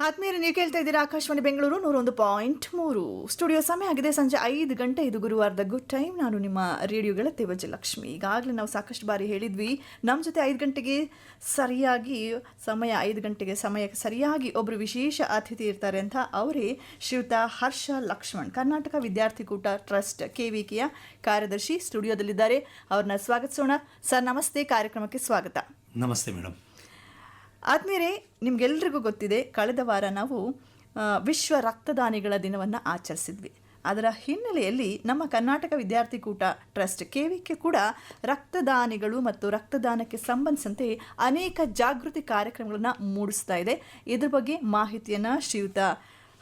ಆತ್ಮೀಯರು, ನೀವು ಕೇಳ್ತಾ ಇದ್ದೀರಾ ಆಕಾಶವಾಣಿ ಬೆಂಗಳೂರು ನೂರೊಂದು ಪಾಯಿಂಟ್ ಮೂರು. ಸ್ಟುಡಿಯೋ ಸಮಯ ಆಗಿದೆ ಸಂಜೆ ಐದು ಗಂಟೆ. ಇದು ಗುರುವಾರದ ಗುಡ್ ಟೈಮ್ ನಾನು ನಿಮ್ಮ ರೇಡಿಯೋಗಳ ಲಕ್ಷ್ಮಿ ಈಗಾಗಲೇ ನಾವು ಸಾಕಷ್ಟು ಬಾರಿ ಹೇಳಿದ್ವಿ ನಮ್ಮ ಜೊತೆ ಐದು ಗಂಟೆಗೆ ಸರಿಯಾಗಿ ಸಮಯ, ಐದು ಗಂಟೆಗೆ ಸಮಯಕ್ಕೆ ಸರಿಯಾಗಿ ಒಬ್ಬರು ವಿಶೇಷ ಅತಿಥಿ ಇರ್ತಾರೆ ಅಂತ ಅವರೇ ಶ್ರೀಯುತ ಹರ್ಷ ಲಕ್ಷ್ಮಣ್. ಕರ್ನಾಟಕ ವಿದ್ಯಾರ್ಥಿ ಕೂಟ ಟ್ರಸ್ಟ್ ಕೆ ವಿ ಕೆಯ ಕಾರ್ಯದರ್ಶಿ ಸ್ಟುಡಿಯೋದಲ್ಲಿದ್ದಾರೆ. ಅವ್ರನ್ನ ಸ್ವಾಗತಿಸೋಣ. ಸರ್, ನಮಸ್ತೆ. ಕಾರ್ಯಕ್ರಮಕ್ಕೆ ಸ್ವಾಗತ. ನಮಸ್ತೆ ಮೇಡಮ್ ಆದ್ಮೇಲೆ ನಿಮಗೆಲ್ರಿಗೂ ಗೊತ್ತಿದೆ, ಕಳೆದ ವಾರ ನಾವು ವಿಶ್ವ ರಕ್ತದಾನಿಗಳ ದಿನವನ್ನು ಆಚರಿಸಿದ್ವಿ. ಅದರ ಹಿನ್ನೆಲೆಯಲ್ಲಿ ನಮ್ಮ ಕರ್ನಾಟಕ ವಿದ್ಯಾರ್ಥಿ ಕೂಟ ಟ್ರಸ್ಟ್ ಕೆ ವಿ ಕೆ ಕೂಡ ರಕ್ತದಾನಿಗಳು ಮತ್ತು ರಕ್ತದಾನಕ್ಕೆ ಸಂಬಂಧಿಸಿದಂತೆ ಅನೇಕ ಜಾಗೃತಿ ಕಾರ್ಯಕ್ರಮಗಳನ್ನು ಮೂಡಿಸ್ತಾ ಇದೆ. ಇದ್ರ ಬಗ್ಗೆ ಮಾಹಿತಿಯನ್ನು ಶ್ರೀಯುತ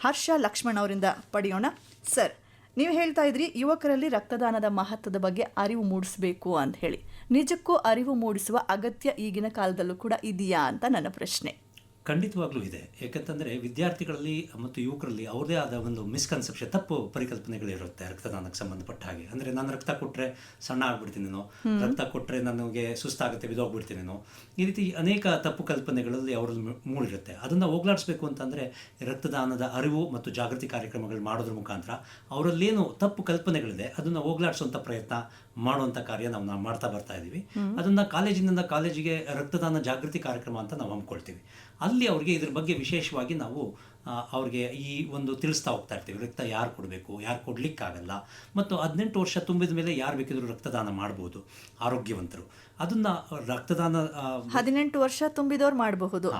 ಹರ್ಷ ಲಕ್ಷ್ಮಣ್ ಅವರಿಂದ ಪಡೆಯೋಣ. ಸರ್, ನೀವು ಹೇಳ್ತಾ ಇದ್ರಿ, ಯುವಕರಲ್ಲಿ ರಕ್ತದಾನದ ಮಹತ್ವದ ಬಗ್ಗೆ ಅರಿವು ಮೂಡಿಸಬೇಕು ಅಂತ ಹೇಳಿ. ನಿಜಕ್ಕೂ ಅರಿವು ಮೂಡಿಸುವ ಅಗತ್ಯ ಈಗಿನ ಕಾಲದಲ್ಲೂ ಕೂಡ ಇದೆಯಾ ಅಂತ ನನ್ನ ಪ್ರಶ್ನೆ. ಖಂಡಿತವಾಗ್ಲೂ ಇದೆ. ಯಾಕಂತಂದ್ರೆ ವಿದ್ಯಾರ್ಥಿಗಳಲ್ಲಿ ಮತ್ತು ಯುವಕರಲ್ಲಿ ಅವ್ರದೇ ಆದ ಒಂದು ಮಿಸ್ಕನ್ಸೆಪ್ಷನ್ ತಪ್ಪು ಪರಿಕಲ್ಪನೆಗಳಿರುತ್ತೆ ರಕ್ತದಾನಕ್ಕೆ ಸಂಬಂಧಪಟ್ಟ ಹಾಗೆ. ಅಂದ್ರೆ ನಾನು ರಕ್ತ ಕೊಟ್ಟರೆ ಸಣ್ಣ ಆಗ್ಬಿಡ್ತೀನೇನೋ ರಕ್ತ ಕೊಟ್ಟರೆ ನನಗೆ ಸುಸ್ತಾಗುತ್ತೆ ಬಿದೋಗ್ಬಿಡ್ತೀನೇನೋ ಈ ರೀತಿ ಅನೇಕ ತಪ್ಪು ಕಲ್ಪನೆಗಳಲ್ಲಿ ಅವರಲ್ಲಿ ಮೂಳಿರುತ್ತೆ ಮೂಡಿರುತ್ತೆ. ಅದನ್ನು ಹೋಗ್ಲಾಡಿಸ್ಬೇಕು ಅಂತಂದರೆ ರಕ್ತದಾನದ ಅರಿವು ಮತ್ತು ಜಾಗೃತಿ ಕಾರ್ಯಕ್ರಮಗಳು ಮಾಡೋದ್ರ ಮುಖಾಂತರ ಅವರಲ್ಲೇನು ತಪ್ಪು ಕಲ್ಪನೆಗಳಿದೆ ಅದನ್ನ ಹೋಗ್ಲಾಡಿಸುವಂಥ ಪ್ರಯತ್ನ ಮಾಡುವಂಥ ಕಾರ್ಯ ನಾವು ನಾವು ಮಾಡ್ತಾ ಬರ್ತಾ ಇದ್ದೀವಿ ಅದನ್ನು ಕಾಲೇಜಿನಿಂದ ಕಾಲೇಜಿಗೆ ರಕ್ತದಾನ ಜಾಗೃತಿ ಕಾರ್ಯಕ್ರಮ ಅಂತ ನಾವು ಹಮ್ಮಿಕೊಳ್ತೀವಿ. ಅಲ್ಲಿ ಅವ್ರಿಗೆ ಇದ್ರ ಬಗ್ಗೆ ವಿಶೇಷವಾಗಿ ನಾವು ಅವ್ರಿಗೆ ಈ ಒಂದು ತಿಳಿಸ್ತಾ ಹೋಗ್ತಾ ಇರ್ತೀವಿ. ರಕ್ತ ಯಾರು ಕೊಡಬೇಕು ಯಾರು ಕೊಡ್ಲಿಕ್ಕಾಗಲ್ಲ. ಮತ್ತು ಹದಿನೆಂಟು ವರ್ಷ ತುಂಬಿದ ಮೇಲೆ ಯಾರು ಬೇಕಿದ್ರು ರಕ್ತದಾನ ಮಾಡ್ಬೋದು ಆರೋಗ್ಯವಂತರು. ಅದನ್ನು ರಕ್ತದಾನ ಹದಿನೆಂಟು ವರ್ಷ ತುಂಬಿದವ್ರು ಮಾಡಬಹುದು.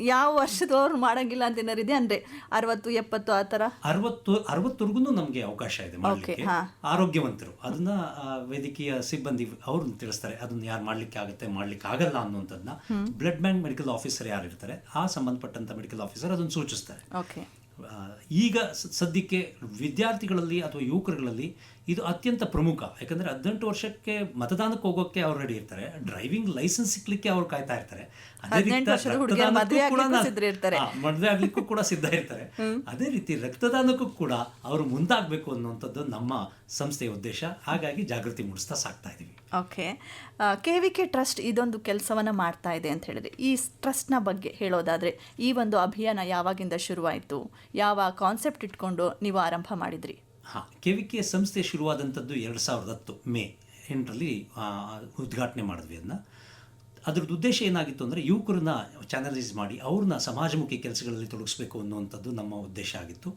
ಯಾವ ವರ್ಷದವ್ರು ಮಾಡಂಗಿಲ್ಲ ಅಂತ ಏನಾರು ಇದೆ ಅಂದ್ರೆ? ಅರವತ್ತು ಎಪ್ಪತ್ತು ಆ ತರ ಅರವತ್ತು ಅರವತ್ತರ್ಗು ನಮಗೆ ಅವಕಾಶ ಇದೆ ಮಾಡಲಿಕ್ಕೆ. ಆರೋಗ್ಯವಂತರು. ಅದನ್ನ ವೇದಿಕೆಯ ವೈದ್ಯಕೀಯ ಸಿಬ್ಬಂದಿ ಅವರು ತಿಳಿಸ್ತಾರೆ. ಅದನ್ನ ಯಾರು ಮಾಡ್ಲಿಕ್ಕೆ ಆಗುತ್ತೆ ಮಾಡ್ಲಿಕ್ಕೆ ಆಗಲ್ಲ ಅನ್ನುವಂಥದ್ದನ್ನ ಬ್ಲಡ್ ಬ್ಯಾಂಕ್ ಮೆಡಿಕಲ್ ಆಫೀಸರ್ ಯಾರು ಇರ್ತಾರೆ ಆ ಸಂಬಂಧಪಟ್ಟಂತ ಮೆಡಿಕಲ್ ಆಫೀಸರ್ ಅದನ್ನು ಸೂಚಿಸ್ತಾರೆ. ಈಗ ಸದ್ಯಕ್ಕೆ ವಿದ್ಯಾರ್ಥಿಗಳಲ್ಲಿ ಅಥವಾ ಯುವಕರುಗಳಲ್ಲಿ ಇದು ಅತ್ಯಂತ ಪ್ರಮುಖ. ಯಾಕಂದ್ರೆ ಹದಿನೆಂಟು ವರ್ಷಕ್ಕೆ ಮತದಾನಕ್ಕೆ ಹೋಗೋಕ್ಕೆ ಅವ್ರು ರೆಡಿ ಇರ್ತಾರೆ. ಡ್ರೈವಿಂಗ್ ಲೈಸೆನ್ಸ್ ಸಿಕ್ಲಿಕ್ಕೆ ಅವ್ರು ಕಾಯ್ತಾ ಇರ್ತಾರೆ. ಮದುವೆ ಕೂಡ ಆಗ್ಲಿಕ್ಕೂ ಕೂಡ ಸಿದ್ಧ ಇರ್ತಾರೆ. ಅದೇ ರೀತಿ ರಕ್ತದಾನಕ್ಕೂ ಕೂಡ ಅವರು ಮುಂದಾಗಬೇಕು ಅನ್ನುವಂಥದ್ದು ನಮ್ಮ ಸಂಸ್ಥೆಯ ಉದ್ದೇಶ. ಹಾಗಾಗಿ ಜಾಗೃತಿ ಮೂಡಿಸ್ತಾ ಸಾಕ್ತಾ ಇದೀವಿ. Okay K V K trust ಇದೊಂದು ಕೆಲಸವನ್ನು ಮಾಡ್ತಾ ಇದೆ ಅಂತ ಹೇಳಿದ್ರೆ ಈ ಟ್ರಸ್ಟ್ನ ಬಗ್ಗೆ ಹೇಳೋದಾದರೆ, ಈ ಒಂದು ಅಭಿಯಾನ ಯಾವಾಗಿಂದ ಶುರುವಾಯಿತು? ಯಾವ ಕಾನ್ಸೆಪ್ಟ್ ಇಟ್ಕೊಂಡು ನೀವು ಆರಂಭ ಮಾಡಿದ್ರಿ? ಹಾಂ ಕೆ ವಿ ಕೆ ಸಂಸ್ಥೆ ಶುರುವಾದಂಥದ್ದು ಎರಡು ಸಾವಿರದ ಹತ್ತು, ಮೇ ಎಂಟರಲ್ಲಿ ಉದ್ಘಾಟನೆ ಮಾಡಿದ್ವಿ ಅದನ್ನ ಅದ್ರದ್ದು ಉದ್ದೇಶ ಏನಾಗಿತ್ತು ಅಂದರೆ, ಯುವಕರನ್ನ ಚಾನಲೈಸ್ ಮಾಡಿ, ಅವ್ರನ್ನ ಸಮಾಜಮುಖಿ ಕೆಲಸಗಳಲ್ಲಿ ತೊಡಗಿಸ್ಬೇಕು ಅನ್ನುವಂಥದ್ದು ನಮ್ಮ ಉದ್ದೇಶ ಆಗಿತ್ತು.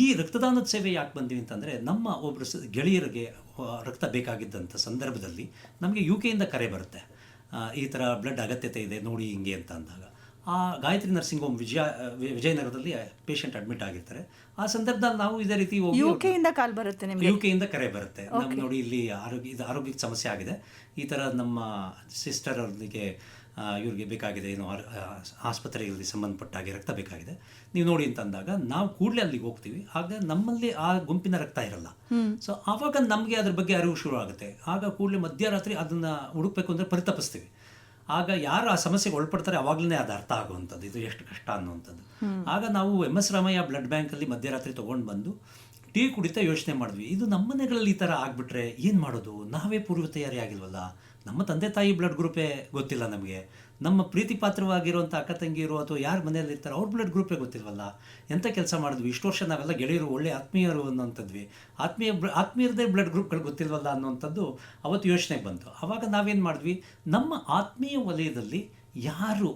ಈ ರಕ್ತದಾನದ ಸೇವೆ ಯಾಕೆ ಬಂದಿವಿ ಅಂತಂದರೆ ನಮ್ಮ ಒಬ್ಬರು ಗೆಳೆಯರಿಗೆ ರಕ್ತ ಬೇಕಾಗಿದ್ದಂಥ ಸಂದರ್ಭದಲ್ಲಿ ನಮಗೆ ಯು ಕೆಯಿಂದ ಕರೆ ಬರುತ್ತೆ. ಈ ಥರ ಬ್ಲಡ್ ಅಗತ್ಯತೆ ಇದೆ ನೋಡಿ ಹಿಂಗೆ ಅಂತ ಅಂದಾಗ. ಆ ಗಾಯತ್ರಿ ನರ್ಸಿಂಗ್ ಹೋಮ್ ವಿಜಯ ವಿಜಯನಗರದಲ್ಲಿ ಪೇಷಂಟ್ ಅಡ್ಮಿಟ್ ಆಗಿರ್ತಾರೆ. ಆ ಸಂದರ್ಭದಲ್ಲಿ ನಾವು ಇದೇ ರೀತಿ ಹೋಗಿ ಯು ಕೆಯಿಂದ ಕಾಲ್ ಬರುತ್ತೆ ನಿಮಗೆ? ಯು ಕೆಯಿಂದ ಕರೆ ಬರುತ್ತೆ. ನಮ್ಗೆ ನೋಡಿ ಇಲ್ಲಿ ಆರೋಗ್ಯ ಇದು ಆರೋಗ್ಯಕ್ಕೆ ಸಮಸ್ಯೆ ಆಗಿದೆ. ಈ ಥರ ನಮ್ಮ ಸಿಸ್ಟರ್ ಅವ್ರಿಗೆ ಇವ್ರಿಗೆ ಬೇಕಾಗಿದೆ ಏನು ಆಸ್ಪತ್ರೆಯಲ್ಲಿ ಸಂಬಂಧಪಟ್ಟ ಹಾಗೆ ರಕ್ತ ಬೇಕಾಗಿದೆ. ನೀವು ನೋಡಿ ಅಂತ ಅಂದಾಗ ನಾವು ಕೂಡಲೇ ಅಲ್ಲಿಗೆ ಹೋಗ್ತೀವಿ. ಆಗ ನಮ್ಮಲ್ಲಿ ಆ ಗುಂಪಿನ ರಕ್ತ ಇರಲ್ಲ. ಸೊ ಆವಾಗ ನಮಗೆ ಅದ್ರ ಬಗ್ಗೆ ಅರಿವು ಶುರು ಆಗುತ್ತೆ. ಆಗ ಕೂಡಲೇ ಮಧ್ಯರಾತ್ರಿ ಅದನ್ನ ಹುಡುಕ್ಬೇಕು ಅಂದರೆ ಪರಿತಪಿಸ್ತೀವಿ. ಆಗ ಯಾರು ಆ ಸಮಸ್ಯೆಗೆ ಒಳಪಡ್ತಾರೆ ಅವಾಗಲೇ ಅದು ಅರ್ಥ ಆಗುವಂಥದ್ದು. ಇದು ಎಷ್ಟು ಕಷ್ಟ ಅನ್ನುವಂಥದ್ದು. ಆಗ ನಾವು ಎಂ ಎಸ್ ರಾಮಯ್ಯ ಬ್ಲಡ್ ಬ್ಯಾಂಕಲ್ಲಿ ಮಧ್ಯರಾತ್ರಿ ತೊಗೊಂಡು ಬಂದು ಟೀ ಕುಡಿತಾ ಯೋಚನೆ ಮಾಡಿದ್ವಿ. ಇದು ನಮ್ಮ ಮನೆಗಳಲ್ಲಿ ಈ ಥರ ಆಗ್ಬಿಟ್ರೆ ಏನು ಮಾಡೋದು? ನಾವೇ ಪೂರ್ವ ತಯಾರಿ ಆಗಿಲ್ವಲ್ಲ? ನಮ್ಮ ತಂದೆ ತಾಯಿ ಬ್ಲಡ್ ಗ್ರೂಪೇ ಗೊತ್ತಿಲ್ಲ ನಮಗೆ. ನಮ್ಮ ಪ್ರೀತಿ ಪಾತ್ರವಾಗಿರುವಂಥ ಅಕ್ಕ ತಂಗಿರು ಅಥವಾ ಯಾರು ಮನೆಯಲ್ಲಿ ಇರ್ತಾರೆ ಅವ್ರ ಬ್ಲಡ್ ಗ್ರೂಪೇ ಗೊತ್ತಿಲ್ವಲ್ಲ? ಎಂಥ ಕೆಲಸ ಮಾಡಿದ್ವಿ? ಇಷ್ಟು ವರ್ಷ ನಾವೆಲ್ಲ ಗೆಳೆಯರು, ಒಳ್ಳೆ ಆತ್ಮೀಯರು ಅನ್ನೋಂಥದ್ವಿ ಆತ್ಮೀಯ ಬ್ಲ ಆತ್ಮೀಯರದೇ ಬ್ಲಡ್ ಗ್ರೂಪ್ಗಳು ಗೊತ್ತಿಲ್ವಲ್ಲ ಅನ್ನೋಂಥದ್ದು ಅವತ್ತು ಯೋಚನೆಗೆ ಬಂತು. ಆವಾಗ ನಾವೇನು ಮಾಡಿದ್ವಿ? ನಮ್ಮ ಆತ್ಮೀಯ ವಲಯದಲ್ಲಿ ಯಾರು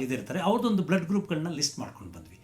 ಇದಿರ್ತಾರೆ ಅವ್ರದ್ದೊಂದು ಬ್ಲಡ್ ಗ್ರೂಪ್ಗಳನ್ನ ಲಿಸ್ಟ್ ಮಾಡ್ಕೊಂಡು ಬಂದ್ವಿ.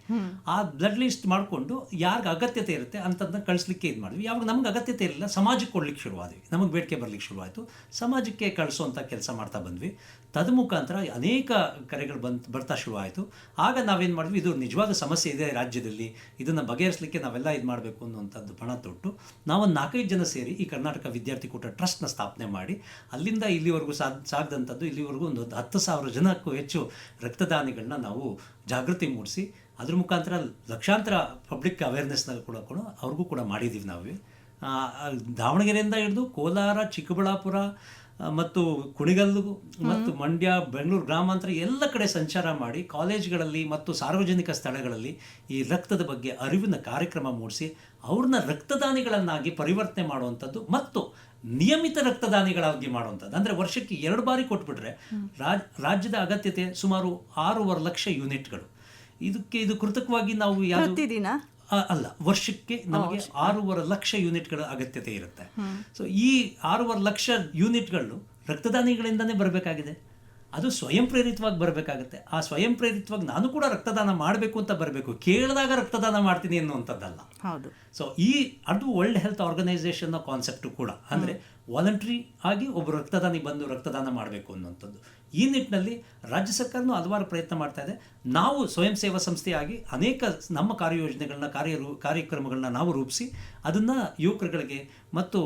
ಆ ಬ್ಲಡ್ ಲಿಸ್ಟ್ ಮಾಡಿಕೊಂಡು ಯಾರಿಗೆ ಅಗತ್ಯತೆ ಇರುತ್ತೆ ಅಂತದನ್ನ ಕಳಿಸ್ಲಿಕ್ಕೆ ಇದು ಮಾಡಿದ್ವಿ. ಯಾವಾಗ ನಮ್ಗೆ ಅಗತ್ಯತೆ ಇರಲಿಲ್ಲ, ಸಮಾಜಕ್ಕೆ ಕೊಡ್ಲಿಕ್ಕೆ ಶುರುವಾದ್ವಿ. ನಮಗೆ ಬೇಡಿಕೆ ಬರ್ಲಿಕ್ಕೆ ಶುರುವಾಯಿತು. ಸಮಾಜಕ್ಕೆ ಕಳಿಸುವಂಥ ಕೆಲಸ ಮಾಡ್ತಾ ಬಂದ್ವಿ. ತದಮುಖಾಂತರ ಅನೇಕ ಕರೆಗಳು ಬಂದು, ಬರ್ತಾ ಶುರುವಾಯಿತು. ಆಗ ನಾವೇನು ಮಾಡಿದ್ವಿ, ಇದು ನಿಜವಾದ ಸಮಸ್ಯೆ ಇದೆ ರಾಜ್ಯದಲ್ಲಿ, ಇದನ್ನು ಬಗೆಹರಿಸಲಿಕ್ಕೆ ನಾವೆಲ್ಲ ಇದು ಮಾಡಬೇಕು ಅನ್ನುವಂಥದ್ದು ಪಣ ತೊಟ್ಟು, ನಾವೊಂದು ನಾಲ್ಕೈದು ಜನ ಸೇರಿ ಈ ಕರ್ನಾಟಕ ವಿದ್ಯಾರ್ಥಿ ಕೂಟ ಟ್ರಸ್ಟ್ನ ಸ್ಥಾಪನೆ ಮಾಡಿ, ಅಲ್ಲಿಂದ ಇಲ್ಲಿವರೆಗೂ ಸಾಗ್, ಸಾಗದಂಥದ್ದು, ಇಲ್ಲಿವರೆಗೂ ಒಂದು ಹತ್ತು ಸಾವಿರ ಜನಕ್ಕೂ ಹೆಚ್ಚು ರಕ್ತದಾನಿಗಳನ್ನ ನಾವು ಜಾಗೃತಿ ಮೂಡಿಸಿ ಅದ್ರ ಮುಖಾಂತರ ಲಕ್ಷಾಂತರ ಪಬ್ಲಿಕ್ ಅವೇರ್ನೆಸ್ನ ಕೂಡ ಕೂಡ ಅವ್ರಿಗೂ ಕೂಡ ಮಾಡಿದ್ದೀವಿ ನಾವು. ದಾವಣಗೆರೆಯಿಂದ ಹಿಡಿದು ಕೋಲಾರ ಚಿಕ್ಕಬಳ್ಳಾಪುರ ಮತ್ತು ಕುಣಿಗಲ್ಲು ಮತ್ತು ಮಂಡ್ಯ ಬೆಂಗಳೂರು ಗ್ರಾಮಾಂತರ ಎಲ್ಲ ಕಡೆ ಸಂಚಾರ ಮಾಡಿ ಕಾಲೇಜ್ಗಳಲ್ಲಿ ಮತ್ತು ಸಾರ್ವಜನಿಕ ಸ್ಥಳಗಳಲ್ಲಿ ಈ ರಕ್ತದ ಬಗ್ಗೆ ಅರಿವಿನ ಕಾರ್ಯಕ್ರಮ ಮೂಡಿಸಿ ಅವ್ರನ್ನ ರಕ್ತದಾನಿಗಳನ್ನಾಗಿ ಪರಿವರ್ತನೆ ಮಾಡುವಂಥದ್ದು ಮತ್ತು ನಿಯಮಿತ ರಕ್ತದಾನಿಗಳಾಗಿ ಮಾಡುವಂಥದ್ದು. ಅಂದರೆ ವರ್ಷಕ್ಕೆ ಎರಡು ಬಾರಿ ಕೊಟ್ಬಿಟ್ರೆ ರಾಜ್ ರಾಜ್ಯದ ಅಗತ್ಯತೆ ಸುಮಾರು ಆರೂವರೆ ಲಕ್ಷ ಯೂನಿಟ್ಗಳು. ಇದಕ್ಕೆ ಇದು ಕೃತಕವಾಗಿ ನಾವು ಯಾವುದು ಪ್ರತಿದಿನ? ಅಲ್ಲ ವರ್ಷಕ್ಕೆ ನಮಗೆ ಆರೂವರೆ ಲಕ್ಷ ಯೂನಿಟ್ಗಳ ಅಗತ್ಯತೆ ಇರುತ್ತೆ. ಸೊ ಈ ಆರೂವರೆ ಲಕ್ಷ ಯೂನಿಟ್ಗಳು ರಕ್ತದಾನಿಗಳಿಂದನೇ ಬರಬೇಕಾಗಿದೆ. ಅದು ಸ್ವಯಂ ಪ್ರೇರಿತವಾಗಿ ಬರಬೇಕಾಗುತ್ತೆ. ಆ ಸ್ವಯಂ ಪ್ರೇರಿತವಾಗಿ ನಾನು ಕೂಡ ರಕ್ತದಾನ ಮಾಡಬೇಕು ಅಂತ ಬರಬೇಕು. ಕೇಳಿದಾಗ ರಕ್ತದಾನ ಮಾಡ್ತೀನಿ ಅನ್ನುವಂಥದ್ದಲ್ಲ ಹೌದು. ಸೊ ಈ ಅದು ವರ್ಲ್ಡ್ ಹೆಲ್ತ್ ಆರ್ಗನೈಸೇಷನ್ನ ಕಾನ್ಸೆಪ್ಟು ಕೂಡ. ಅಂದರೆ ವಾಲಂಟ್ರಿ ಆಗಿ ಒಬ್ಬ ರಕ್ತದಾನಿ ಬಂದು ರಕ್ತದಾನ ಮಾಡಬೇಕು ಅನ್ನುವಂಥದ್ದು. ಈ ನಿಟ್ಟಿನಲ್ಲಿ ರಾಜ್ಯ ಸರ್ಕಾರನೂ ಹಲವಾರು ಪ್ರಯತ್ನ ಮಾಡ್ತಾ ಇದೆ. ನಾವು ಸ್ವಯಂ ಸೇವಾ ಸಂಸ್ಥೆಯಾಗಿ ಅನೇಕ ನಮ್ಮ ಕಾರ್ಯಯೋಜನೆಗಳನ್ನ ಕಾರ್ಯ ಕಾರ್ಯಕ್ರಮಗಳನ್ನ ನಾವು ರೂಪಿಸಿ ಅದನ್ನು ಯುವಕರುಗಳಿಗೆ ಮತ್ತು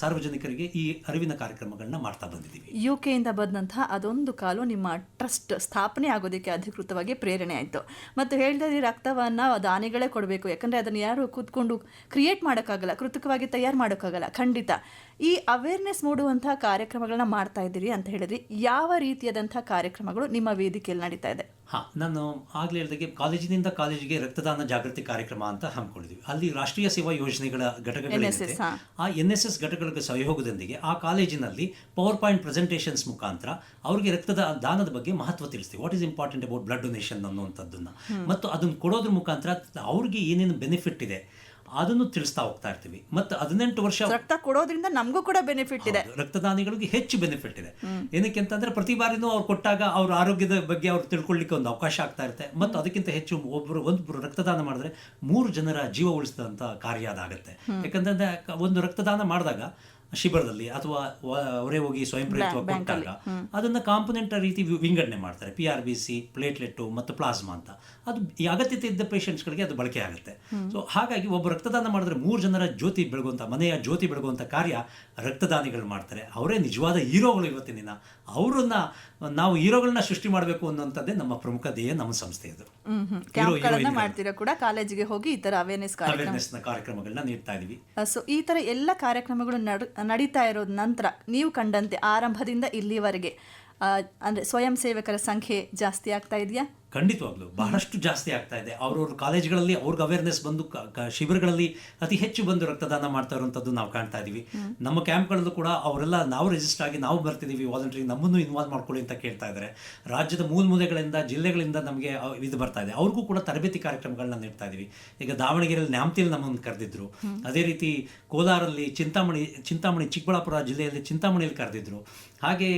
ಸಾರ್ವಜನಿಕರಿಗೆ ಈ ಅರಿವಿನ ಕಾರ್ಯಕ್ರಮಗಳನ್ನ ಮಾಡ್ತಾ ಬಂದಿದ್ದೀವಿ. ಯು ಕೆಯಿಂದ ಬಂದಂತಹ ಅದೊಂದು ಕಾಲು ನಿಮ್ಮ ಟ್ರಸ್ಟ್ ಸ್ಥಾಪನೆ ಆಗೋದಕ್ಕೆ ಅಧಿಕೃತವಾಗಿ ಪ್ರೇರಣೆ ಆಯಿತು. ಮತ್ತು ಹೇಳಿದ ಈ ರಕ್ತವನ್ನು ದಾನಿಗಳೇ ಕೊಡಬೇಕು. ಯಾಕಂದರೆ ಅದನ್ನು ಯಾರು ಕೂತ್ಕೊಂಡು ಕ್ರಿಯೇಟ್ ಮಾಡೋಕ್ಕಾಗಲ್ಲ, ಕೃತಕವಾಗಿ ತಯಾರು ಮಾಡೋಕ್ಕಾಗಲ್ಲ. ಖಂಡಿತ. ಈ ಅವೇರ್ನೆಸ್ ಮೂಡುವಂತಹ ಕಾರ್ಯಕ್ರಮಗಳನ್ನ ಮಾಡ್ತಾ ಇದ್ದೀರಿ ಅಂತ ಹೇಳಿದ್ರಿ. ಯಾವ ರೀತಿಯಾದಂತಹ ಕಾರ್ಯಕ್ರಮಗಳು ನಿಮ್ಮ ವೇದಿಕೆಯಲ್ಲಿ ನಡೀತಾ ಇದೆ? ಹಾಂ ನಾನು ಆಗಲೇ ಹೇಳಿದಾಗೆ ಕಾಲೇಜಿನಿಂದ ಕಾಲೇಜಿಗೆ ರಕ್ತದಾನ ಜಾಗೃತಿ ಕಾರ್ಯಕ್ರಮ ಅಂತ ಹಮ್ಮಿಕೊಂಡಿದ್ವಿ. ಅಲ್ಲಿ ರಾಷ್ಟ್ರೀಯ ಸೇವಾ ಯೋಜನೆಗಳ NSS, ಆ ಎನ್ ಎಸ್ ಎಸ್ ಘಟಕಗಳ ಸಹಯೋಗದೊಂದಿಗೆ ಆ ಕಾಲೇಜಿನಲ್ಲಿ ಪವರ್ ಪಾಯಿಂಟ್ ಪ್ರೆಸೆಂಟೇಷನ್ಸ್ ಮುಖಾಂತರ ಅವರಿಗೆ ರಕ್ತದ ದಾನದ ಬಗ್ಗೆ ಮಹತ್ವ ತಿಳಿಸ್ತೀವಿ. What is important about blood donation ಅನ್ನುವಂಥದ್ದನ್ನು. ಮತ್ತು ಅದನ್ನು ಕೊಡೋದ್ರ ಮುಖಾಂತರ ಅವ್ರಿಗೆ ಏನೇನು ಬೆನಿಫಿಟ್ ಇದೆ ಅದನ್ನು ತಿಳಿಸ್ತಾ ಹೋಗ್ತಾ ಇರ್ತೀವಿ. ಮತ್ತು ಹದಿನೆಂಟು ವರ್ಷ ರಕ್ತ ಕೊಡೋದ್ರಿಂದ ನಮಗೂ ಕೂಡ ಬೆನಿಫಿಟ್ ಇದೆ. ರಕ್ತದಾನಿಗಳಿಗೆ ಹೆಚ್ಚು ಬೆನಿಫಿಟ್ ಇದೆ. ಏನಕ್ಕೆ ಅಂತಂದ್ರೆ ಪ್ರತಿ ಬಾರಿನೂ ಅವ್ರು ಕೊಟ್ಟಾಗ ಅವ್ರ ಆರೋಗ್ಯದ ಬಗ್ಗೆ ಅವ್ರು ತಿಳ್ಕೊಳ್ಳಿಕ್ಕೆ ಒಂದು ಅವಕಾಶ ಆಗ್ತಾ ಇರುತ್ತೆ. ಮತ್ತು ಅದಕ್ಕಿಂತ ಹೆಚ್ಚು ಒಬ್ಬರು ಒಂದು ರಕ್ತದಾನ ಮಾಡಿದ್ರೆ ಮೂರು ಜನರ ಜೀವ ಉಳಿಸಿದಂಥ ಕಾರ್ಯ ಅದಾಗುತ್ತೆ. ಯಾಕಂತಂದ್ರೆ ಒಂದು ರಕ್ತದಾನ ಮಾಡಿದಾಗ ಶಿಬಿರದಲ್ಲಿ ಅಥವಾ ಅವರೇ ಹೊರೆ ಹೋಗಿ ಸ್ವಯಂ ಪ್ರೇರಿತವಾಗಿ ಕೊಟ್ಟಾಗ ಅದನ್ನ ಕಾಂಪೊನೆಂಟ್ ರೀತಿ ವಿಂಗಡಣೆ ಮಾಡ್ತಾರೆ. P R B C platelet ಮತ್ತು ಪ್ಲಾಸ್ಮಾ ಅಂತ. ಅದು ಈ ಅಗತ್ಯತೆ ಇದ್ದ ಪೇಷಂಟ್ಸ್ಗಳಿಗೆ ಅದು ಬಳಕೆ ಆಗುತ್ತೆ. ಸೊ ಹಾಗಾಗಿ ಒಬ್ಬ ರಕ್ತದಾನ ಮಾಡಿದ್ರೆ ಮೂರು ಜನರ ಜ್ಯೋತಿ ಬೆಳಗುವಂಥ ಮನೆಯ ಜ್ಯೋತಿ ಬೆಳಗುವಂಥ ಕಾರ್ಯ ರಕ್ತದಾನಿಗಳು ಮಾಡ್ತಾರೆ. ಅವರೇ ನಿಜವಾದ ಹೀರೋಗಳು ಇವತ್ತಿನ ದಿನ. ಅವರನ್ನ ನಾವು ಹೀರೋಗಳನ್ನ ಸೃಷ್ಟಿ ಮಾಡಬೇಕು ಅನ್ನೋಂಥದ್ದೇ ನಮ್ಮ ಪ್ರಮುಖ ಧ್ಯೇಯ ನಮ್ಮ ಸಂಸ್ಥೆಯದು. ಮಾಡ್ತೀರಾ ಕೂಡ? ಕಾಲೇಜಿಗೆ ಹೋಗಿ ಈ ತರ ಅವೇರ್ನೆಸ್ ಅವೇರ್ನೆಸ್ನ ಕಾರ್ಯಕ್ರಮಗಳನ್ನ ನೀಡ್ತಾ ಇದೀವಿ. ಸೊ ಈ ತರ ಎಲ್ಲ ಕಾರ್ಯಕ್ರಮಗಳು ನಡ್ ನಡೀತಾ ಇರೋದ್ ನಂತರ ನೀವು ಕಂಡಂತೆ ಆರಂಭದಿಂದ ಇಲ್ಲಿವರೆಗೆ. ಅಂದ್ರೆ ಸ್ವಯಂ ಸೇವಕರ ಸಂಖ್ಯೆ ಜಾಸ್ತಿ ಆಗ್ತಾ ಇದೆಯಾ? ಖಂಡಿತವಾಗ್ಲು ಬಹಳಷ್ಟು ಜಾಸ್ತಿ ಆಗ್ತಾ ಇದೆ. ಅವ್ರವ್ರ ಕಾಲೇಜ್ಗಳಲ್ಲಿ ಅವ್ರಿಗೆ ಅವೇರ್ನೆಸ್ ಬಂದು ಶಿಬಿರಗಳಲ್ಲಿ ಅತಿ ಹೆಚ್ಚು ಬಂದು ರಕ್ತದಾನ ಮಾಡ್ತಾ ಇರುವಂಥದ್ದು ನಾವು ಕಾಣ್ತಾ ಇದೀವಿ. ನಮ್ಮ ಕ್ಯಾಂಪ್ಗಳಲ್ಲೂ ಕೂಡ ಅವರೆಲ್ಲ ನಾವು ರಿಜಿಸ್ಟರ್ ಆಗಿ ನಾವು ಬರ್ತಿದ್ದೀವಿ ವಾಲಂಟ್ರಿ ನಮ್ಮನ್ನು ಇನ್ವಾಲ್ವ್ ಮಾಡ್ಕೊಳ್ಳಿ ಅಂತ ಕೇಳ್ತಾ ಇದ್ದಾರೆ ರಾಜ್ಯದ ಮೂಲ ಮೂಲೆಗಳಿಂದ ಜಿಲ್ಲೆಗಳಿಂದ ನಮಗೆ ಇದು ಬರ್ತಾ ಇದೆ. ಅವ್ರಿಗೂ ಕೂಡ ತರಬೇತಿ ಕಾರ್ಯಕ್ರಮಗಳನ್ನ ನೀಡ್ತಾ ಇದೀವಿ. ಈಗ ದಾವಣಗೆರೆಯಲ್ಲಿ ನ್ಯಾಮತಿಯಲ್ಲಿ ನಮ್ಮನ್ನು ಕರೆದಿದ್ರು. ಅದೇ ರೀತಿ ಕೋಲಾರಲ್ಲಿ ಚಿಂತಾಮಣಿ ಚಿಂತಾಮಣಿ ಚಿಕ್ಕಬಳ್ಳಾಪುರ ಜಿಲ್ಲೆಯಲ್ಲಿ ಚಿಂತಾಮಣಿಯಲ್ಲಿ ಕರೆದಿದ್ರು. ಹಾಗೆ